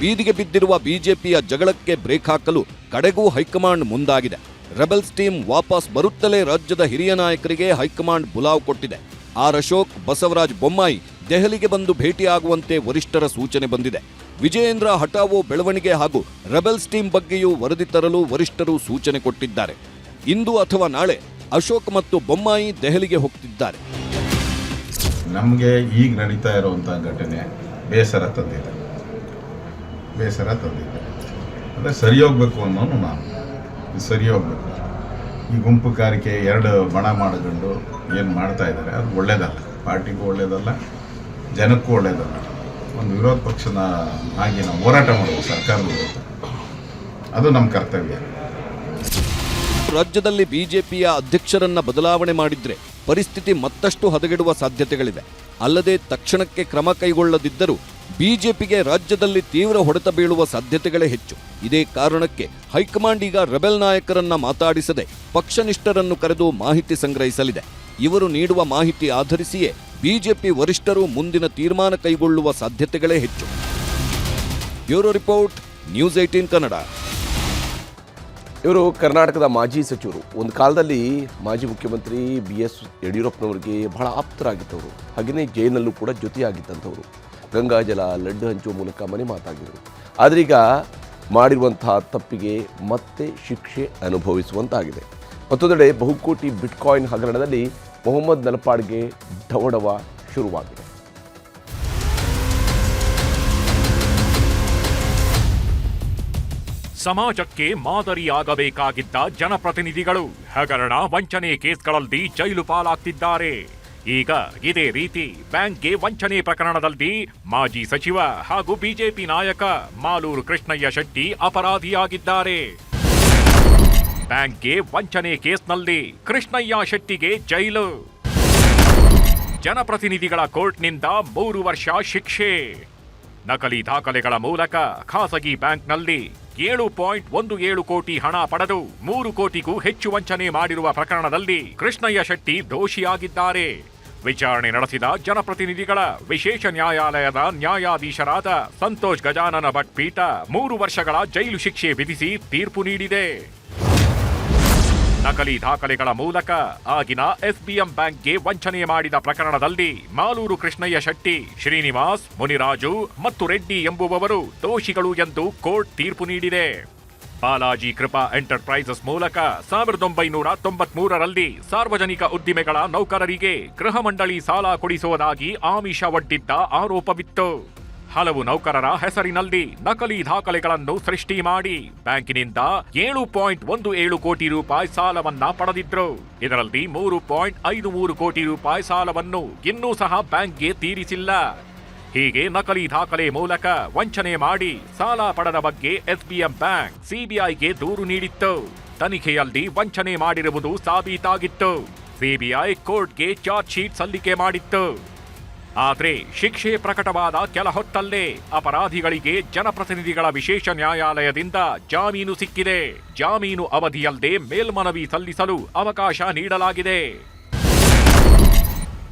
ಬೀದಿಗೆ ಬಿದ್ದಿರುವ ಬಿಜೆಪಿಯ ಜಗಳಕ್ಕೆ ಬ್ರೇಕ್ ಹಾಕಲು ಕಡೆಗೂ ಹೈಕಮಾಂಡ್ ಮುಂದಾಗಿದೆ. ರೆಬೆಲ್ಸ್ ಟೀಮ್ ವಾಪಸ್ ಬರುತ್ತಲೇ ರಾಜ್ಯದ ಹಿರಿಯ ನಾಯಕರಿಗೆ ಹೈಕಮಾಂಡ್ ಬುಲಾವ್ ಕೊಟ್ಟಿದೆ. ಆರ್ ಅಶೋಕ್, ಬಸವರಾಜ್ ಬೊಮ್ಮಾಯಿ ದೆಹಲಿಗೆ ಬಂದು ಭೇಟಿಯಾಗುವಂತೆ ವರಿಷ್ಠರ ಸೂಚನೆ ಬಂದಿದೆ. ವಿಜಯೇಂದ್ರ ಹಠಾವೋ ಬೆಳವಣಿಗೆ ಹಾಗೂ ರೆಬಲ್ಸ್ ಟೀಮ್ ಬಗ್ಗೆಯೂ ವರದಿ ತರಲು ವರಿಷ್ಠರು ಸೂಚನೆ ಕೊಟ್ಟಿದ್ದಾರೆ. ಇಂದು ಅಥವಾ ನಾಳೆ ಅಶೋಕ್ ಮತ್ತು ಬೊಮ್ಮಾಯಿ ದೆಹಲಿಗೆ ಹೋಗ್ತಿದ್ದಾರೆ. ನಮಗೆ ಈಗ ನಡೀತಾ ಇರುವಂತಹ ಘಟನೆ ಬೇಸರ ತಂದಿದೆ. ಬೇಸರ ತಂದಿದೆ. ಅಂದರೆ ಸರಿ ಹೋಗ್ಬೇಕು ಅನ್ನೋನು ನಾನು. ಸರಿ ಹೋಗ್ಬೇಕು ಈ ಗುಂಪುಗಾರಿಕೆ ಎರಡು ಬಣ ಮಾಡಿಕೊಂಡು ಏನು ಮಾಡ್ತಾ ಇದ್ದಾರೆ, ಅದು ಒಳ್ಳೇದಲ್ಲ. ಪಾರ್ಟಿಗೂ ಒಳ್ಳೇದಲ್ಲ, ಜನಕ್ಕೂ ಒಳ್ಳೇದಲ್ಲ. ಒಂದು ವಿರೋಧ ಪಕ್ಷನ ಆಗಿ ನಾವು ಹೋರಾಟ ಮಾಡಬೇಕು ವಿರುದ್ಧ ಅದು ನಮ್ಮ ಕರ್ತವ್ಯ. ರಾಜ್ಯದಲ್ಲಿ ಬಿಜೆಪಿಯ ಅಧ್ಯಕ್ಷರನ್ನ ಬದಲಾವಣೆ ಮಾಡಿದ್ರೆ ಪರಿಸ್ಥಿತಿ ಮತ್ತಷ್ಟು ಹದಗೆಡುವ ಸಾಧ್ಯತೆಗಳಿವೆ. ಅಲ್ಲದೆ ತಕ್ಷಣಕ್ಕೆ ಕ್ರಮ ಕೈಗೊಳ್ಳದಿದ್ದರೂ ಬಿಜೆಪಿಗೆ ರಾಜ್ಯದಲ್ಲಿ ತೀವ್ರ ಹೊಡೆತ ಬೀಳುವ ಸಾಧ್ಯತೆಗಳೇ ಹೆಚ್ಚು. ಇದೇ ಕಾರಣಕ್ಕೆ ಹೈಕಮಾಂಡ್ ಈಗ ರೆಬೆಲ್ ನಾಯಕರನ್ನ ಮಾತಾಡಿಸದೆ ಪಕ್ಷನಿಷ್ಠರನ್ನು ಕರೆದು ಮಾಹಿತಿ ಸಂಗ್ರಹಿಸಲಿದೆ. ಇವರು ನೀಡುವ ಮಾಹಿತಿ ಆಧರಿಸಿಯೇ ಬಿಜೆಪಿ ವರಿಷ್ಠರು ಮುಂದಿನ ತೀರ್ಮಾನ ಕೈಗೊಳ್ಳುವ ಸಾಧ್ಯತೆಗಳೇ ಹೆಚ್ಚು. Bureau report, news eighteen Kannada. ಇವರು ಕರ್ನಾಟಕದ ಮಾಜಿ ಸಚಿವರು. ಒಂದು ಕಾಲದಲ್ಲಿ ಮಾಜಿ ಮುಖ್ಯಮಂತ್ರಿ ಬಿ ಎಸ್ ಯಡಿಯೂರಪ್ಪನವರಿಗೆ ಬಹಳ ಆಪ್ತರಾಗಿದ್ದವರು. ಹಾಗೆಯೇ ಜೈಲಲ್ಲೂ ಕೂಡ ಜೊತೆಯಾಗಿದ್ದಂಥವರು. ಗಂಗಾಜಲ ಲಡ್ಡು ಹಂಚುವ ಮೂಲಕ ಮನೆ ಮಾತಾಗಿದ್ದರು ಆದ್ರೀಗ ಮಾಡಿರುವಂತಹ ತಪ್ಪಿಗೆ ಮತ್ತೆ ಶಿಕ್ಷೆ ಅನುಭವಿಸುವಂತಾಗಿದೆ. ಮತ್ತೊಂದೆಡೆ ಬಹುಕೋಟಿ ಬಿಟ್ಕಾಯಿನ್ ಹಗರಣದಲ್ಲಿ ಮೊಹಮ್ಮದ್ ನಲಪಾಡ್ಗೆ ಢವಡವ ಶುರುವಾಗಿದೆ. ಸಮಾಜಕ್ಕೆ ಮಾದರಿಯಾಗಬೇಕಾಗಿದ್ದ ಜನಪ್ರತಿನಿಧಿಗಳು ಹಗರಣ ವಂಚನೆ ಕೇಸ್ಗಳಲ್ಲಿ ಜೈಲು ಪಾಲಾಗ್ತಿದ್ದಾರೆ. ಈಗ ಇದೇ ರೀತಿ ಬ್ಯಾಂಕ್ಗೆ ವಂಚನೆ ಪ್ರಕರಣದಲ್ಲಿ ಮಾಜಿ ಸಚಿವ ಹಾಗೂ ಬಿಜೆಪಿ ನಾಯಕ ಮಾಲೂರು ಕೃಷ್ಣಯ್ಯ ಶೆಟ್ಟಿ ಅಪರಾಧಿಯಾಗಿದ್ದಾರೆ. ಬ್ಯಾಂಕ್ಗೆ ವಂಚನೆ ಕೇಸ್ನಲ್ಲಿ ಕೃಷ್ಣಯ್ಯ ಶೆಟ್ಟಿಗೆ ಜೈಲು. ಜನಪ್ರತಿನಿಧಿಗಳ ಕೋರ್ಟ್ನಿಂದ ಮೂರು ವರ್ಷ ಶಿಕ್ಷೆ. ನಕಲಿ ದಾಖಲೆಗಳ ಮೂಲಕ ಖಾಸಗಿ ಬ್ಯಾಂಕ್ನಲ್ಲಿ ಏಳು ಪಾಯಿಂಟ್ ಒಂದು ಏಳು ಕೋಟಿ ಹಣ ಪಡೆದು ಮೂರು ಕೋಟಿಗೂ ಹೆಚ್ಚು ವಂಚನೆ ಮಾಡಿರುವ ಪ್ರಕರಣದಲ್ಲಿ ಕೃಷ್ಣಯ್ಯ ಶೆಟ್ಟಿ ದೋಷಿಯಾಗಿದ್ದಾರೆ. ವಿಚಾರಣೆ ನಡೆಸಿದ ಜನಪ್ರತಿನಿಧಿಗಳ ವಿಶೇಷ ನ್ಯಾಯಾಲಯದ ನ್ಯಾಯಾಧೀಶರಾದ ಸಂತೋಷ್ ಗಜಾನನ ಭಟ್ ಪೀಠ ಮೂರು ವರ್ಷಗಳ ಜೈಲು ಶಿಕ್ಷೆ ವಿಧಿಸಿ ತೀರ್ಪು ನೀಡಿದೆ. ನಕಲಿ ದಾಖಲೆಗಳ ಮೂಲಕ ಆಗಿನ ಎಸ್ಬಿಎಂ ಬ್ಯಾಂಕ್ಗೆ ವಂಚನೆ ಮಾಡಿದ ಪ್ರಕರಣದಲ್ಲಿ ಮಾಲೂರು ಕೃಷ್ಣಯ್ಯ ಶೆಟ್ಟಿ, ಶ್ರೀನಿವಾಸ್, ಮುನಿರಾಜು ಮತ್ತು ರೆಡ್ಡಿ ಎಂಬುವವರು ದೋಷಿಗಳು ಎಂದು ಕೋರ್ಟ್ ತೀರ್ಪು ನೀಡಿದೆ. ಬಾಲಾಜಿ ಕೃಪಾ ಎಂಟರ್ಪ್ರೈಸಸ್ ಮೂಲಕ ಸಾವಿರದ ಒಂಬೈನೂರ ತೊಂಬತ್ಮೂರರಲ್ಲಿ ಸಾರ್ವಜನಿಕ ಉದ್ದಿಮೆಗಳ ನೌಕರರಿಗೆ ಗೃಹ ಮಂಡಳಿ ಸಾಲ ಕೊಡಿಸುವುದಾಗಿ ಆಮಿಷ ಒಡ್ಡಿದ್ದ ಆರೋಪವಿತ್ತು. ಹಲವು ನೌಕರರ ಹೆಸರಿನಲ್ಲಿ ನಕಲಿ ದಾಖಲೆಗಳನ್ನು ಸೃಷ್ಟಿ ಮಾಡಿ ಬ್ಯಾಂಕಿನಿಂದ ಏಳು ಪಾಯಿಂಟ್ ಒಂದು ಏಳು ಕೋಟಿ ರೂಪಾಯಿ ಸಾಲವನ್ನ ಪಡೆದಿದ್ರು. ಇದರಲ್ಲಿ ಮೂರು ಪಾಯಿಂಟ್ ಐದು ಮೂರು ಕೋಟಿ ರೂಪಾಯಿ ಸಾಲವನ್ನು ಇನ್ನೂ ಸಹ ಬ್ಯಾಂಕ್ಗೆ ತೀರಿಸಿಲ್ಲ. ಹೀಗೆ ನಕಲಿ ದಾಖಲೆ ಮೂಲಕ ವಂಚನೆ ಮಾಡಿ ಸಾಲ ಪಡೆದ ಬಗ್ಗೆ ಎಸ್ಬಿಎಂ ಬ್ಯಾಂಕ್ ಸಿಬಿಐಗೆ ದೂರು ನೀಡಿತ್ತು. ತನಿಖೆಯಲ್ಲಿ ವಂಚನೆ ಮಾಡಿರುವುದು ಸಾಬೀತಾಗಿತ್ತು. ಸಿಬಿಐ ಕೋರ್ಟ್ಗೆ ಚಾರ್ಜ್ ಶೀಟ್ ಸಲ್ಲಿಕೆ ಮಾಡಿತ್ತು. ಆದರೆ ಶಿಕ್ಷೆ ಪ್ರಕಟವಾದ ಕೆಲ ಹೊತ್ತಲ್ಲೇ ಅಪರಾಧಿಗಳಿಗೆ ಜನಪ್ರತಿನಿಧಿಗಳ ವಿಶೇಷ ನ್ಯಾಯಾಲಯದಿಂದ ಜಾಮೀನು ಸಿಕ್ಕಿದೆ. ಜಾಮೀನು ಅವಧಿಯಲ್ಲದೆ ಮೇಲ್ಮನವಿ ಸಲ್ಲಿಸಲು ಅವಕಾಶ ನೀಡಲಾಗಿದೆ.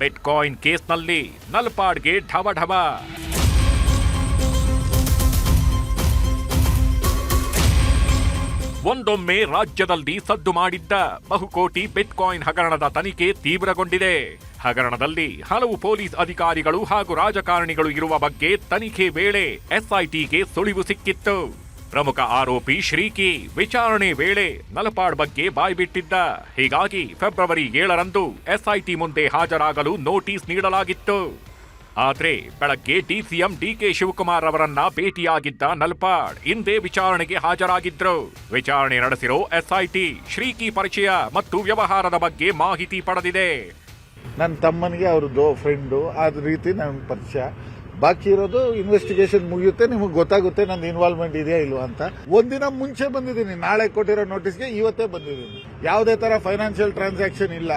ಬಿಟ್ಕಾಯಿನ್ ಕೇಸ್ನಲ್ಲಿ ನಲ್ಪಾಡ್ಗೆ ಢವಢವ ಒಂದೊಮ್ಮೆ ರಾಜ್ಯದಲ್ಲಿ ಸದ್ದು ಮಾಡಿದ್ದ ಬಹುಕೋಟಿ ಬಿಟ್ಕಾಯಿನ್ ಹಗರಣದ ತನಿಖೆ ತೀವ್ರಗೊಂಡಿದೆ. ಹಗರಣದಲ್ಲಿ ಹಲವು ಪೊಲೀಸ್ ಅಧಿಕಾರಿಗಳು ಹಾಗೂ ರಾಜಕಾರಣಿಗಳು ಇರುವ ಬಗ್ಗೆ ತನಿಖೆ ವೇಳೆ ಎಸ್ಐಟಿಗೆ ಸುಳಿವು ಸಿಕ್ಕಿತ್ತು. ಪ್ರಮುಖ ಆರೋಪಿ ಶ್ರೀಕಿ ವಿಚಾರಣೆ ವೇಳೆ ನಲಪಾಡ್ ಬಗ್ಗೆ ಬಾಯ್ಬಿಟ್ಟಿದ್ದ. ಹೀಗಾಗಿ ಫೆಬ್ರವರಿ ಏಳರಂದು ಎಸ್ಐಟಿ ಮುಂದೆ ಹಾಜರಾಗಲು ನೋಟಿಸ್ ನೀಡಲಾಗಿತ್ತು. ಆದರೆ ಬೆಳಗ್ಗೆ ಡಿಸಿಎಂ ಡಿಕೆ ಶಿವಕುಮಾರ್ ಅವರನ್ನ ಭೇಟಿಯಾಗಿದ್ದ ನಲ್ಪಾಡ್ ಇಂದೇ ವಿಚಾರಣೆಗೆ ಹಾಜರಾಗಿದ್ರು. ವಿಚಾರಣೆ ನಡೆಸಿರೋ ಎಸ್ಐಟಿ ಶ್ರೀಕಿ ಪರಿಚಯ ಮತ್ತು ವ್ಯವಹಾರದ ಬಗ್ಗೆ ಮಾಹಿತಿ ಪಡೆದಿದೆ. ನನ್ನ ತಮ್ಮನಿಗೆ ಅವರು ಫ್ರೆಂಡು ಅದ ರೀತಿ ನನ್ನ ಪರಿಚಯ. ಬಾಕಿ ಇರೋದು ಇನ್ವೆಸ್ಟಿಗೇಷನ್ ಮುಗಿಯುತ್ತೆ, ನಿಮಗೆ ಗೊತ್ತಾಗುತ್ತೆ ನನ್ನ ಇನ್ವಾಲ್ವ್ಮೆಂಟ್ ಇದೆಯಾ ಇಲ್ವಾ ಅಂತ. ಒಂದಿನ ಮುಂಚೆ ಬಂದಿದ್ದೀನಿ, ನಾಳೆ ಕೊಟ್ಟಿರೋ ನೋಟಿಸ್ಗೆ ಇವತ್ತೇ ಬಂದಿದ್ದೀನಿ. ಯಾವುದೇ ತರ ಫೈನಾನ್ಷಿಯಲ್ ಟ್ರಾನ್ಸಾಕ್ಷನ್ ಇಲ್ಲ.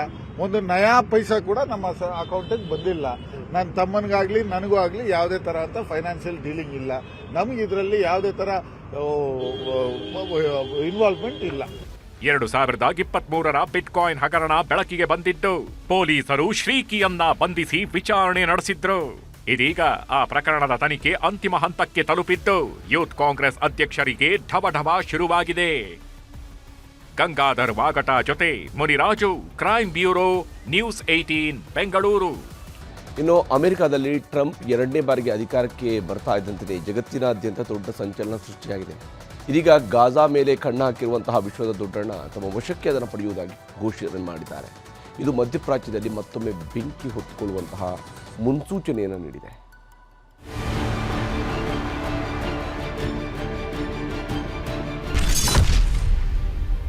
ಒಂದು ನಯಾ ಪೈಸಾ ಕೂಡ ನಮ್ಮ ಅಕೌಂಟಿಗೆ ಬಂದಿಲ್ಲ. ನನ್ನ ತಮ್ಮನಿಗಾಗ್ಲಿ, ನನಗೂ ಆಗಲಿ ಯಾವುದೇ ತರ ಅಂತ ಫೈನಾನ್ಷಿಯಲ್ ಡೀಲಿಂಗ್ ಇಲ್ಲ. ನಮ್ಗೆ ಇದರಲ್ಲಿ ಯಾವುದೇ ತರ ಇನ್ವಾಲ್ವ್ಮೆಂಟ್ ಇಲ್ಲ. ಎರಡು ಸಾವಿರದ ಇಪ್ಪತ್ಮೂರರ ಬಿಟ್ಕಾಯಿನ್ ಹಗರಣ ಬೆಳಕಿಗೆ ಬಂದಿದ್ದು. ಪೊಲೀಸರು ಶ್ರೀಕಿಯನ್ನ ಬಂಧಿಸಿ ವಿಚಾರಣೆ ನಡೆಸಿದ್ರು. ಇದೀಗ ಆ ಪ್ರಕರಣದ ತನಿಖೆ ಅಂತಿಮ ಹಂತಕ್ಕೆ ತಲುಪಿದ್ದು, ಯೂತ್ ಕಾಂಗ್ರೆಸ್ ಅಧ್ಯಕ್ಷರಿಗೆ ಢಬಢಬ ಶುರುವಾಗಿದೆ. ಗಂಗಾಧರ್ ವಾಗಟ ಜೊತೆ Muniraju crime bureau, news eighteen Bengaluru. ಇನ್ನು ಅಮೆರಿಕದಲ್ಲಿ ಟ್ರಂಪ್ ಎರಡನೇ ಬಾರಿಗೆ ಅಧಿಕಾರಕ್ಕೆ ಬರ್ತಾ ಇದ್ದಂತಿದೆ. ಜಗತ್ತಿನಾದ್ಯಂತ ದೊಡ್ಡ ಸಂಚಲನ ಸೃಷ್ಟಿಯಾಗಿದೆ. ಇದೀಗ ಗಾಜಾ ಮೇಲೆ ಕಣ್ಣು ಹಾಕಿರುವಂತಹ ವಿಶ್ವದ ದೊಡ್ಡಣ್ಣ ತಮ್ಮ ವಶಕ್ಕೆ ಅದನ್ನು ಪಡೆಯುವುದಾಗಿ ಘೋಷಣೆ ಮಾಡಿದ್ದಾರೆ. ಇದು ಮಧ್ಯಪ್ರಾಚ್ಯದಲ್ಲಿ ಮತ್ತೊಮ್ಮೆ ಬೆಂಕಿ ಹೊತ್ತುಕೊಳ್ಳುವಂತಹ ಮುನ್ಸೂಚನೆಯನ್ನು ನೀಡಿದೆ.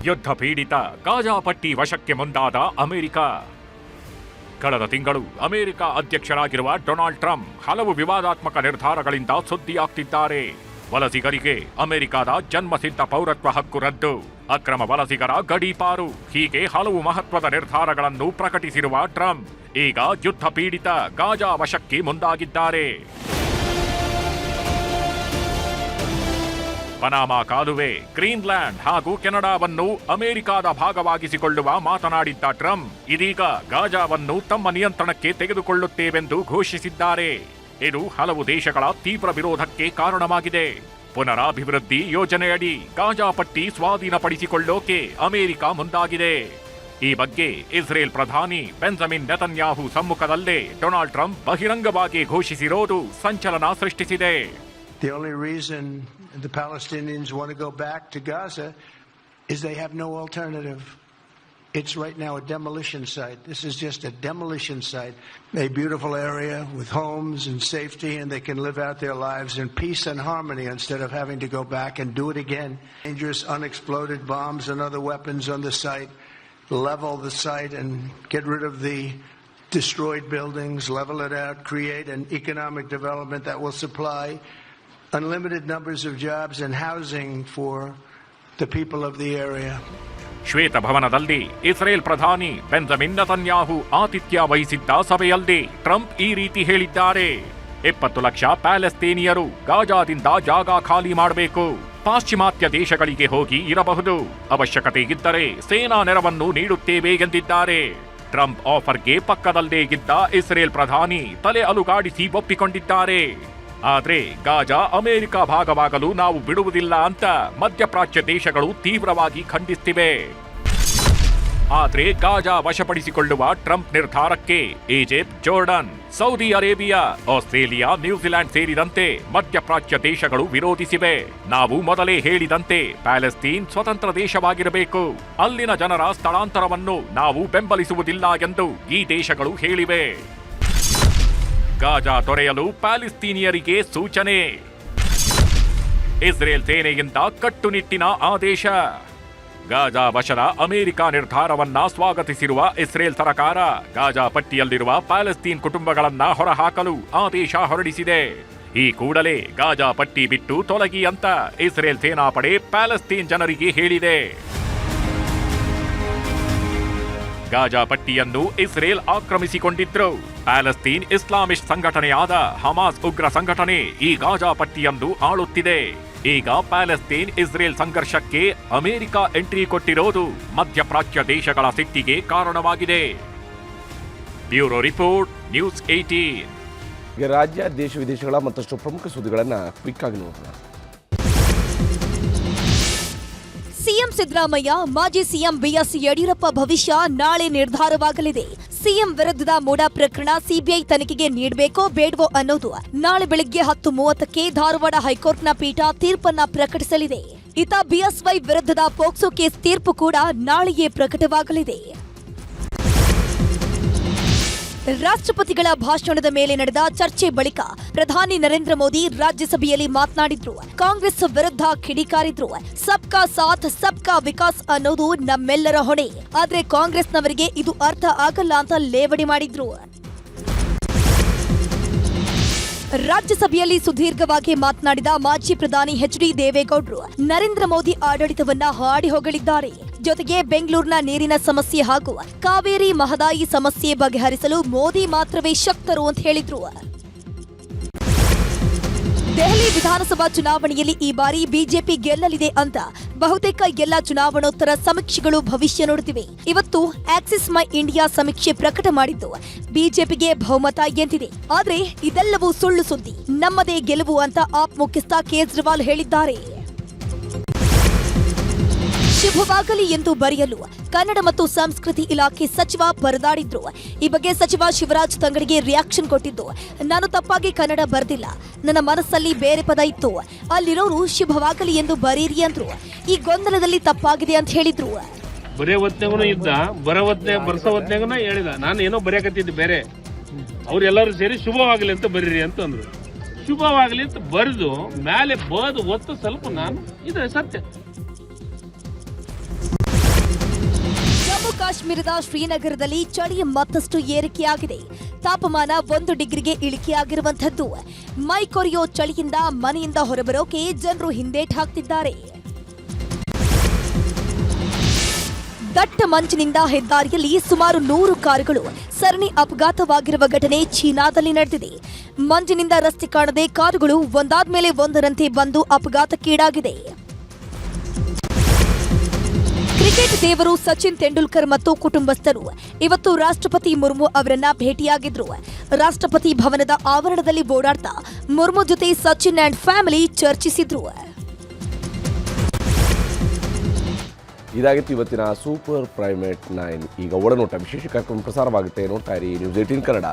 ಯುದ್ಧ ಪೀಡಿತ ಗಾಜಾಪಟ್ಟಿ ವಶಕ್ಕೆ ಮುಂದಾದ ಅಮೆರಿಕ. ಕಳೆದ ತಿಂಗಳು ಅಮೆರಿಕ ಅಧ್ಯಕ್ಷರಾಗಿರುವ ಡೊನಾಲ್ಡ್ ಟ್ರಂಪ್ ಹಲವು ವಿವಾದಾತ್ಮಕ ನಿರ್ಧಾರಗಳಿಂದ ಸುದ್ದಿಯಾಗ್ತಿದ್ದಾರೆ. ವಲಸಿಗರಿಗೆ ಅಮೆರಿಕದ ಜನ್ಮಸಿದ್ಧ ಪೌರತ್ವ ಹಕ್ಕು ರದ್ದು. ಅಕ್ರಮ ವಲಸಿಗರ ಗಡೀಪಾರು ಹೀಗೆ ಹಲವು ಮಹತ್ವದ ನಿರ್ಧಾರಗಳನ್ನು ಪ್ರಕಟಿಸಿರುವ ಟ್ರಂಪ್ ಈಗ ಯುದ್ಧ ಪೀಡಿತ ಗಾಜಾ ವಶಕ್ಕೆ ಮುಂದಾಗಿದ್ದಾರೆ. ಪನಾಮಾ ಕಾಲುವೆ, ಗ್ರೀನ್ಲ್ಯಾಂಡ್ ಹಾಗೂ ಕೆನಡಾವನ್ನು ಅಮೆರಿಕಾದ ಭಾಗವಾಗಿಸಿಕೊಳ್ಳುವ ಮಾತನಾಡಿದ್ದ ಟ್ರಂಪ್, ಇದೀಗ ಗಾಜಾವನ್ನು ತಮ್ಮ ನಿಯಂತ್ರಣಕ್ಕೆ ತೆಗೆದುಕೊಳ್ಳುತ್ತೇವೆಂದು ಘೋಷಿಸಿದ್ದಾರೆ. ಇದು ಹಲವು ದೇಶಗಳ ತೀವ್ರ ವಿರೋಧಕ್ಕೆ ಕಾರಣವಾಗಿದೆ. ಪುನರಾಭಿವೃದ್ಧಿ ಯೋಜನೆಯಡಿ ಗಾಜಾ ಪಟ್ಟಿ ಸ್ವಾಧೀನಪಡಿಸಿಕೊಳ್ಳೋಕೆ ಅಮೆರಿಕ ಮುಂದಾಗಿದೆ ಈ ಬಗ್ಗೆ ಇಸ್ರೇಲ್ ಪ್ರಧಾನಿ ಬೆಂಜಮಿನ್ ನೆತನ್ಯಾಹು ಸಮ್ಮುಖದಲ್ಲೇ ಡೊನಾಲ್ಡ್ ಟ್ರಂಪ್ ಬಹಿರಂಗವಾಗಿ ಘೋಷಿಸಿರೋದು ಸಂಚಲನ ಸೃಷ್ಟಿಸಿದೆ the Palestinians want to go back to Gaza is they have no alternative. It's right now a demolition site. This is just a demolition site. A beautiful area with homes and safety, and they can live out their lives in peace and harmony instead of having to go back and do it again. Dangerous unexploded bombs and other weapons on the site. Level the site and get rid of the destroyed buildings, level it out, create an economic development that will supply unlimited numbers of jobs and housing for area. ಶ್ವೇತಭವನದಲ್ಲಿ Israel ಪ್ರಧಾನಿ Benjamin Netanyahu ಆತಿಥ್ಯ ವಹಿಸಿದ್ದ ಸಭೆಯಲ್ಲಿ Trump ಈ ರೀತಿ ಹೇಳಿದ್ದಾರೆ. ಎಪ್ಪತ್ತು ಲಕ್ಷ ಪ್ಯಾಲೆಸ್ತೇನಿಯರು ಗಾಜಾದಿಂದ ಜಾಗ ಖಾಲಿ ಮಾಡಬೇಕು. ಪಾಶ್ಚಿಮಾತ್ಯ ದೇಶಗಳಿಗೆ ಹೋಗಿ ಇರಬಹುದು. ಅವಶ್ಯಕತೆ ಇದ್ದರೆ ಸೇನಾ ನೆರವನ್ನು ನೀಡುತ್ತೇವೆ ಎಂದಿದ್ದಾರೆ. ಟ್ರಂಪ್ ಆಫರ್ಗೆ ಪಕ್ಕದಲ್ಲೇ ಇದ್ದ ಇಸ್ರೇಲ್ ಪ್ರಧಾನಿ ತಲೆ ಅಲುಗಾಡಿಸಿ ಒಪ್ಪಿಕೊಂಡಿದ್ದಾರೆ. ಆದ್ರೆ ಗಾಜಾ ಅಮೆರಿಕ ಭಾಗವಾಗಲು ನಾವು ಬಿಡುವುದಿಲ್ಲ ಅಂತ ಮಧ್ಯಪ್ರಾಚ್ಯ ದೇಶಗಳು ತೀವ್ರವಾಗಿ ಖಂಡಿಸ್ತಿವೆ. ಆದರೆ ಗಾಜಾ ವಶಪಡಿಸಿಕೊಳ್ಳುವ ಟ್ರಂಪ್ ನಿರ್ಧಾರಕ್ಕೆ Egypt, Jordan, Saudi Arabia, Australia New Zealand ಸೇರಿದಂತೆ ಮಧ್ಯಪ್ರಾಚ್ಯ ದೇಶಗಳು ವಿರೋಧಿಸಿವೆ. ನಾವು ಮೊದಲೇ ಹೇಳಿದಂತೆ ಪ್ಯಾಲೆಸ್ತೀನ್ ಸ್ವತಂತ್ರ ದೇಶವಾಗಿರಬೇಕು. ಅಲ್ಲಿನ ಜನರ ಸ್ಥಳಾಂತರವನ್ನು ನಾವು ಬೆಂಬಲಿಸುವುದಿಲ್ಲ ಎಂದು ಈ ದೇಶಗಳು ಹೇಳಿವೆ. ಗಾಜಾ ತೊರೆಯಲು ಪ್ಯಾಲೆಸ್ತೀನಿಯರಿಗೆ ಸೂಚನೆ. ಇಸ್ರೇಲ್ ಸೇನೆಯಿಂದ ಕಟ್ಟುನಿಟ್ಟಿನ ಆದೇಶ. ಗಾಜಾ ವಶರ ಅಮೆರಿಕ ನಿರ್ಧಾರವನ್ನ ಸ್ವಾಗತಿಸಿರುವ ಇಸ್ರೇಲ್ ಸರ್ಕಾರ ಗಾಜಾ ಪಟ್ಟಿಯಲ್ಲಿರುವ ಪ್ಯಾಲೆಸ್ತೀನ್ ಕುಟುಂಬಗಳನ್ನ ಹೊರಹಾಕಲು ಆದೇಶ ಹೊರಡಿಸಿದೆ. ಈ ಕೂಡಲೇ ಗಾಜಾ ಪಟ್ಟಿ ಬಿಟ್ಟು ತೊಲಗಿ ಅಂತ ಇಸ್ರೇಲ್ ಸೇನಾಪಡೆ ಪ್ಯಾಲೆಸ್ತೀನ್ ಜನರಿಗೆ ಹೇಳಿದೆ. ಗಾಜಾ ಪಟ್ಟಿಯನ್ನು ಇಸ್ರೇಲ್ ಆಕ್ರಮಿಸಿಕೊಂಡಿದ್ರು. ಪ್ಯಾಲೆಸ್ತೀನ್ ಇಸ್ಲಾಮಿಸ್ಟ್ ಸಂಘಟನೆಯಾದ ಹಮಾಸ್ ಉಗ್ರ ಸಂಘಟನೆ ಈ ಗಾಜಾ ಪಟ್ಟಿಯನ್ನು ಆಳುತ್ತಿದೆ. ಈಗ ಪ್ಯಾಲೆಸ್ತೀನ್ ಇಸ್ರೇಲ್ ಸಂಘರ್ಷಕ್ಕೆ ಅಮೆರಿಕ ಎಂಟ್ರಿ ಕೊಟ್ಟಿರೋದು ಮಧ್ಯಪ್ರಾಚ್ಯ ದೇಶಗಳ ಸಿಟ್ಟಿಗೆ ಕಾರಣವಾಗಿದೆ. ಬ್ಯೂರೋ ರಿಪೋರ್ಟ್ ನ್ಯೂಸ್ ಏಟೀನ್ ಈಗ ರಾಜ್ಯ ದೇಶ ವಿದೇಶಗಳ ಮತ್ತಷ್ಟು ಪ್ರಮುಖ ಸುದ್ದಿಗಳನ್ನು ಕ್ವಿಕ್ ಆಗಿ ನೋಡೋಣ. ಸಿಎಂ ಸಿದ್ದರಾಮಯ್ಯ ಮಾಜಿ ಸಿಎಂ ಬಿಎಸ್ ಯಡಿಯೂರಪ್ಪ ಭವಿಷ್ಯ ನಾಳೆ ನಿರ್ಧಾರವಾಗಲಿದೆ. ಸಿಎಂ ವಿರುದ್ಧದ ಮೂಡ ಪ್ರಕರಣ ಸಿಬಿಐ ತನಿಖೆಗೆ ನೀಡಬೇಕೋ ಬೇಡವೋ ಅನ್ನೋದು ನಾಳೆ ಬೆಳಗ್ಗೆ ಹತ್ತು ಮೂವತ್ತಕ್ಕೆ ಧಾರವಾಡ ಹೈಕೋರ್ಟ್ನ ಪೀಠ ತೀರ್ಪನ್ನ ಪ್ರಕಟಿಸಲಿದೆ. ಇತ ಬಿಎಸ್ವೈ ವಿರುದ್ಧದ ಪೋಕ್ಸೋ ಕೇಸ್ ತೀರ್ಪು ಕೂಡ ನಾಳೆಯೇ ಪ್ರಕಟವಾಗಲಿದೆ. ರಾಷ್ಟ್ರಪತಿಗಳ ಭಾಷಣದ ಮೇಲೆ ನಡೆದ ಚರ್ಚೆ ಬಳಿಕ ಪ್ರಧಾನಿ ನರೇಂದ್ರ ಮೋದಿ ರಾಜ್ಯಸಭೆಯಲ್ಲಿ ಮಾತನಾಡಿದ್ರು. ಕಾಂಗ್ರೆಸ್ ವಿರುದ್ಧ ಕಿಡಿಕಾರಿದ್ರು. ಸಬ್ಕಾ ಸಾಥ್, ಸಬ್ಕಾ ವಿಕಾಸ್ ಅನ್ನೋದು ನಮ್ಮೆಲ್ಲರ ಹೊಣೆ. ಆದ್ರೆ ಕಾಂಗ್ರೆಸ್ನವರಿಗೆ ಇದು ಅರ್ಥ ಆಗಲ್ಲ ಅಂತ ಲೇವಡಿ ಮಾಡಿದ್ರು. ರಾಜ್ಯಸಭೆಯಲ್ಲಿ ಸುದೀರ್ಘವಾಗಿ ಮಾತನಾಡಿದ ಮಾಜಿ ಪ್ರಧಾನಿ ಎಚ್ ಡಿ ದೇವೇಗೌಡರು, ನರೇಂದ್ರ ಮೋದಿ ಆಡಳಿತವನ್ನ ಹಾಡಿ ಹೊಗಳಿದ್ದಾರೆ. ಜೊತೆಗೆ ಬೆಂಗಳೂರಿನ ನೀರಿನ ಸಮಸ್ಯೆ ಹಾಗೂ ಕಾವೇರಿ ಮಹದಾಯಿ ಸಮಸ್ಯೆ ಬಗೆಹರಿಸಲು ಮೋದಿ ಮಾತ್ರವೇ ಶಕ್ತರು ಅಂತ ಹೇಳಿದ್ರು. ದೆಹಲಿ ವಿಧಾನಸಭಾ ಚುನಾವಣೆಯಲ್ಲಿ ಈ ಬಾರಿ ಬಿಜೆಪಿ ಗೆಲ್ಲಲಿದೆ ಅಂತ ಬಹುತೇಕ ಎಲ್ಲ ಚುನಾವಣೋತ್ತರ ಸಮೀಕ್ಷೆಗಳು ಭವಿಷ್ಯ ನೋಡುತ್ತಿವೆ. ಇವತ್ತು ಆಕ್ಸಿಸ್ ಮೈ ಇಂಡಿಯಾ ಸಮೀಕ್ಷೆ ಪ್ರಕಟ ಮಾಡಿದ್ದು ಬಿಜೆಪಿಗೆ ಬಹುಮತ ಎಂದಿದೆ. ಆದರೆ ಇದೆಲ್ಲವೂ ಸುಳ್ಳು ಸುದ್ದಿ. ನಮ್ಮದೇ ಗೆಲುವು ಅಂತ ಆಪ್ ಮುಖ್ಯಸ್ಥ ಕೇಜ್ರಿವಾಲ್ ಹೇಳಿದ್ದಾರೆ. ಶುಭವಾಗಲಿ ಎಂದು ಬರೆಯಲು ಕನ್ನಡ ಮತ್ತು ಸಂಸ್ಕೃತಿ ಇಲಾಖೆ ಸಚಿವ ಬರೆದಾಡಿದ್ರು. ಈ ಬಗ್ಗೆ ಸಚಿವ ಶಿವರಾಜ್ ತಂಗಡಿಗೆ ರಿಯಾಕ್ಷನ್ ಕೊಟ್ಟಿದ್ದು, ನಾನು ತಪ್ಪಾಗಿ ಕನ್ನಡ ಬರೆದಿಲ್ಲ. ನನ್ನ ಮನಸ್ಸಲ್ಲಿ ಬೇರೆ ಪದ ಇತ್ತು. ಅಲ್ಲಿರೋರು ಶುಭವಾಗಲಿ ಎಂದು ಬರೀರಿ ಅಂದ್ರು. ಈ ಗೊಂದಲದಲ್ಲಿ ತಪ್ಪಾಗಿದೆ ಅಂತ ಹೇಳಿದ್ರು. ಬರೇ ಇದ್ದ ಹೊತ್ನಾಗ ಹೊತ್ನಾಗನ ಹೇಳಿದ. ನಾನು ಏನೋ ಬರೆಯಕತ್ತಿದ್ದೆ ಬೇರೆ. ಅವರೆಲ್ಲರೂ ಸೇರಿ ಶುಭವಾಗಲಿ ಅಂತ ಬರೀರಿ ಅಂತ ಅಂದ್ರು. ಶುಭವಾಗಲಿ ಅಂತ ಬರೆದು ಮೇಲೆ ಬದು ಒತ್ತು ಸ್ವಲ್ಪ ನಾನು ಇದು ಸತ್ಯ. ಕಾಶ್ಮೀರದ ಶ್ರೀನಗರದಲ್ಲಿ ಚಳಿ ಮತ್ತಷ್ಟು ಏರಿಕೆಯಾಗಿದೆ. ತಾಪಮಾನ ಒಂದು ಡಿಗ್ರಿಗೆ ಇಳಿಕೆಯಾಗಿರುವಂಥದ್ದು. ಮೈ ಕೊರೆಯೋ ಚಳಿಯಿಂದ ಮನೆಯಿಂದ ಹೊರಬರೋಕೆ ಜನರು ಹಿಂದೇಟ್ ಹಾಕ್ತಿದ್ದಾರೆ. ದಟ್ಟ ಮಂಜಿನಿಂದ ಹೆದ್ದಾರಿಯಲ್ಲಿ ಸುಮಾರು ನೂರು ಕಾರುಗಳು ಸರಣಿ ಅಪಘಾತವಾಗಿರುವ ಘಟನೆ ಚೀನಾದಲ್ಲಿ ನಡೆದಿದೆ. ಮಂಜಿನಿಂದ ರಸ್ತೆ ಕಾಣದೆ ಕಾರುಗಳು ಒಂದಾದ್ಮೇಲೆ ಒಂದರಂತೆ ಬಂದು ಅಪಘಾತಕ್ಕೀಡಾಗಿದೆ. ಕ್ರಿಕೆಟ್ ದೇವರು ಸಚಿನ್ ತೆಂಡೂಲ್ಕರ್ ಮತ್ತು ಕುಟುಂಬಸ್ಥರು. ಇವತ್ತು ರಾಷ್ಟ್ರಪತಿ ಮುರ್ಮು ಅವರನ್ನ ಭೇಟಿಯಾಗಿದ್ರು. ರಾಷ್ಟ್ರಪತಿ ಭವನದ ಆವರಣದಲ್ಲಿ ಓಡಾಡ್ತಾ ಮುರ್ಮು ಜೊತೆ ಸಚಿನ್ ಅಂಡ್ ಫ್ಯಾಮಿಲಿ ಚರ್ಚಿಸಿದ್ರು. ಇದಾಗಿತ್ತು ಇವತ್ತಿನ ಸೂಪರ್ ಪ್ರೈಮೇಟ್ ನೈನ್. ಈಗ ಒಳನೋಟ ವಿಶೇಷ ಕಾರ್ಯಕ್ರಮ ಪ್ರಸಾರವಾಗುತ್ತೆ. ನೋಡ್ತಾ ಇರಿ ನ್ಯೂಸ್ ಏಟೀನ್ ಕನ್ನಡ.